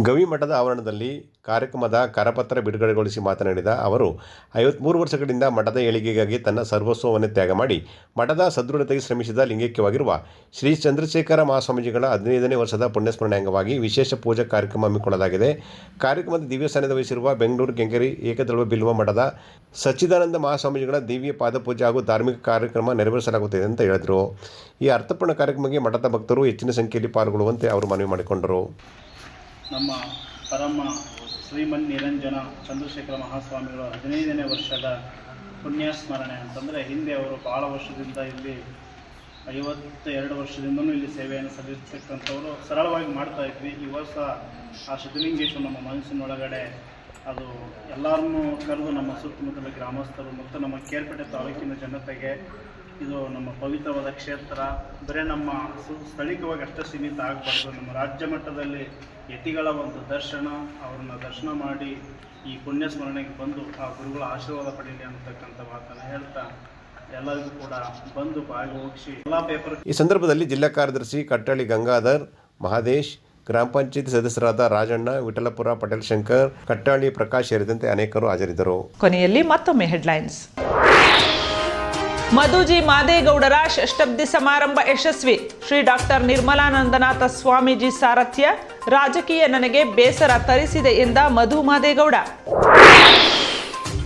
ಗವಿಮಠದ ಆವರಣದಲ್ಲಿ ಕಾರ್ಯಕ್ರಮದ ಕರಪತ್ರ ಬಿಡುಗಡೆಗೊಳಿಸಿ ಮಾತನಾಡಿದ ಅವರು, ಐವತ್ಮೂರು ವರ್ಷಗಳಿಂದ ಮಠದ ಏಳಿಗೆಗಾಗಿ ತನ್ನ ಸರ್ವಸ್ವವನ್ನೇ ತ್ಯಾಗ ಮಾಡಿ, ಮಠದ ಸದೃಢತೆಗೆ ಶ್ರಮಿಸಿದ ಲಿಂಗೈಕ್ಯವಾಗಿರುವ ಶ್ರೀ ಚಂದ್ರಶೇಖರ ಮಹಾಸ್ವಾಮೀಜಿಗಳ ಹದಿನೈದನೇ ವರ್ಷದ ಪುಣ್ಯಸ್ಮರಣೆ ಅಂಗವಾಗಿ ವಿಶೇಷ ಪೂಜಾ ಕಾರ್ಯಕ್ರಮ ಹಮ್ಮಿಕೊಳ್ಳಲಾಗಿದೆ. ಕಾರ್ಯಕ್ರಮದ ದಿವ್ಯ ಸ್ಥಾನದ ವಹಿಸಿರುವ ಬೆಂಗಳೂರು ಕೆಂಗೇರಿ ಏಕದಳುವ ಬಿಲ್ವ ಮಠದ ಸಚ್ಚಿದಾನಂದ ಮಹಾಸ್ವಾಮೀಜಿಗಳ ದಿವ್ಯ ಪಾದಪೂಜೆ ಹಾಗೂ ಧಾರ್ಮಿಕ ಕಾರ್ಯಕ್ರಮ ನೆರವೇರಿಸಲಾಗುತ್ತಿದೆ ಅಂತ ಹೇಳಿದರು. ಈ ಅರ್ಥಪೂರ್ಣ ಕಾರ್ಯಕ್ರಮಕ್ಕೆ ಮಠದ ಭಕ್ತರು ಹೆಚ್ಚಿನ ಸಂಖ್ಯೆಯಲ್ಲಿ ಪಾಲ್ಗೊಳ್ಳುವಂತೆ ಅವರು ಮನವಿ ಮಾಡಿಕೊಂಡರು. ನಮ್ಮ ಪರಮ ಶ್ರೀಮನ್ ನಿರಂಜನ ಚಂದ್ರಶೇಖರ ಮಹಾಸ್ವಾಮಿಗಳು ಹದಿನೈದನೇ ವರ್ಷದ ಪುಣ್ಯ ಸ್ಮರಣೆ ಅಂತಂದರೆ ಹಿಂದೆ ಅವರು ಭಾಳ ವರ್ಷದಿಂದ ಇಲ್ಲಿ ಐವತ್ತ ಎರಡು ವರ್ಷದಿಂದನೂ ಇಲ್ಲಿ ಸೇವೆಯನ್ನು ಸಲ್ಲಿಸ್ತಕ್ಕಂಥವರು ಸರಳವಾಗಿ ಮಾಡ್ತಾ ಇದ್ವಿ. ಈ ಆ ಸಿದ್ಧಲಿಂಗೇಶ್ವರ ನಮ್ಮ ಮನಸ್ಸಿನೊಳಗಡೆ ಅದು ಎಲ್ಲರನ್ನೂ ಕರೆದು ನಮ್ಮ ಸುತ್ತಮುತ್ತಲ ಗ್ರಾಮಸ್ಥರು ಮತ್ತು ನಮ್ಮ ಕೇರ್ಪೇಟೆ ತಾಲೂಕಿನ ಜನತೆಗೆ ಇದು ನಮ್ಮ ಪವಿತ್ರವಾದ ಕ್ಷೇತ್ರ. ಬರೀ ನಮ್ಮ ಸು ಸ್ಥಳೀಯವಾಗಿ ಅಷ್ಟೇ ಸೀಮಿತ ಆಗಬಾರ್ದು. ನಮ್ಮ ರಾಜ್ಯ ಮಟ್ಟದಲ್ಲಿ ಯತಿಗಳ ಒಂದು ದರ್ಶನ ಅವ್ರನ್ನ ದರ್ಶನ ಮಾಡಿ ಈ ಪುಣ್ಯ ಸ್ಮರಣೆಗೆ ಬಂದು ಆ ಗುರುಗಳ ಆಶೀರ್ವಾದ ಪಡೀಲಿ ಅಂತಕ್ಕಂಥ ಮಾತನ್ನು ಹೇಳ್ತಾ ಎಲ್ಲರಿಗೂ ಕೂಡ ಬಂದು ಭಾಗವಹಿಸಿ ಎಲ್ಲ ಪೇಪರ್ ಈ ಸಂದರ್ಭದಲ್ಲಿ ಜಿಲ್ಲಾ ಕಾರ್ಯದರ್ಶಿ ಕಟ್ಟಳ್ಳಿ ಗಂಗಾಧರ್ ಮಹಾದೇಶ್ ಗ್ರಾಮ ಪಂಚಾಯತ್ ಸದಸ್ಯರಾದ ರಾಜಣ್ಣ ವಿಠಲಪುರ ಪಟೇಲ್ ಶಂಕರ್ ಕಟ್ಟಾಳಿ ಪ್ರಕಾಶ್ ಸೇರಿದಂತೆ ಅನೇಕರು ಹಾಜರಿದ್ದರು. ಕೊನೆಯಲ್ಲಿ ಮತ್ತೊಮ್ಮೆ ಹೆಡ್ಲೈನ್ಸ್. ಮಧುಜಿ ಮಾದೇಗೌಡರ ಷಷ್ಠಬ್ದಿ ಸಮಾರಂಭ ಯಶಸ್ವಿ. ಶ್ರೀ ಡಾಕ್ಟರ್ ನಿರ್ಮಲಾನಂದನಾಥ ಸ್ವಾಮೀಜಿ ಸಾರಥ್ಯ ರಾಜಕೀಯ ನನಗೆ ಬೇಸರ ತರಿಸಿದೆ ಎಂದ ಮಧು ಮಾದೇಗೌಡ.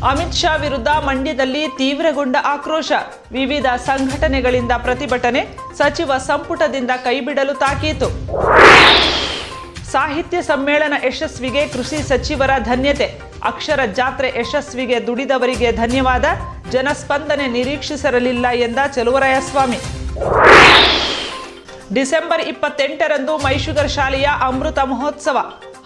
ಅಮಿತ್ ಶಾ ವಿರುದ್ಧ ಮಂಡ್ಯದಲ್ಲಿ ತೀವ್ರಗೊಂಡ ಆಕ್ರೋಶ. ವಿವಿಧ ಸಂಘಟನೆಗಳಿಂದ ಪ್ರತಿಭಟನೆ. ಸಚಿವ ಸಂಪುಟದಿಂದ ಕೈಬಿಡಲು ತಾಕೀತು. ಸಾಹಿತ್ಯ ಸಮ್ಮೇಳನ ಯಶಸ್ವಿಗೆ ಕೃಷಿ ಸಚಿವರ ಧನ್ಯತೆ. ಅಕ್ಷರ ಜಾತ್ರೆ ಯಶಸ್ವಿಗೆ ದುಡಿದವರಿಗೆ ಧನ್ಯವಾದ. ಜನಸ್ಪಂದನೆ ನಿರೀಕ್ಷಿಸಿರಲಿಲ್ಲ ಎಂದ ಚಲುವರಾಯಸ್ವಾಮಿ. ಡಿಸೆಂಬರ್ ಇಪ್ಪತ್ತೆಂಟರಂದು ಮೈಶುಗರ್ ಶಾಲೆಯ ಅಮೃತ ಮಹೋತ್ಸವ.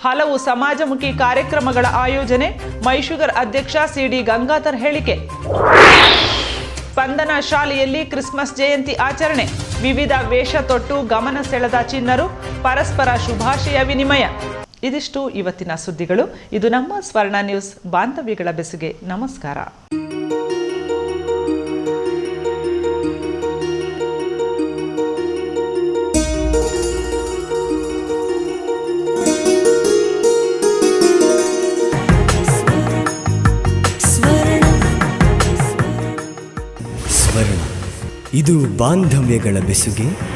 ಹಲವು ಸಮಾಜಮುಖಿ ಕಾರ್ಯಕ್ರಮಗಳ ಆಯೋಜನೆ. ಮೈಶುಗರ್ ಅಧ್ಯಕ್ಷ ಸಿಡಿ ಗಂಗಾಧರ್ ಹೇಳಿಕೆ. ಸ್ಪಂದನ ಶಾಲೆಯಲ್ಲಿ ಕ್ರಿಸ್ಮಸ್ ಜಯಂತಿ ಆಚರಣೆ. ವಿವಿಧ ವೇಷ ತೊಟ್ಟು ಗಮನ ಸೆಳೆದ ಚಿನ್ನರು. ಪರಸ್ಪರ ಶುಭಾಶಯ ವಿನಿಮಯ. ಇದಿಷ್ಟು ಇವತ್ತಿನ ಸುದ್ದಿಗಳು. ಇದು ನಮ್ಮ ಸ್ವರ್ಣ ನ್ಯೂಸ್ ಬಾಂಧವ್ಯಗಳ ಬೆಸುಗೆ. ನಮಸ್ಕಾರ. ಇದು ಬಾಂಧವ್ಯಗಳ ಬೆಸುಗೆ.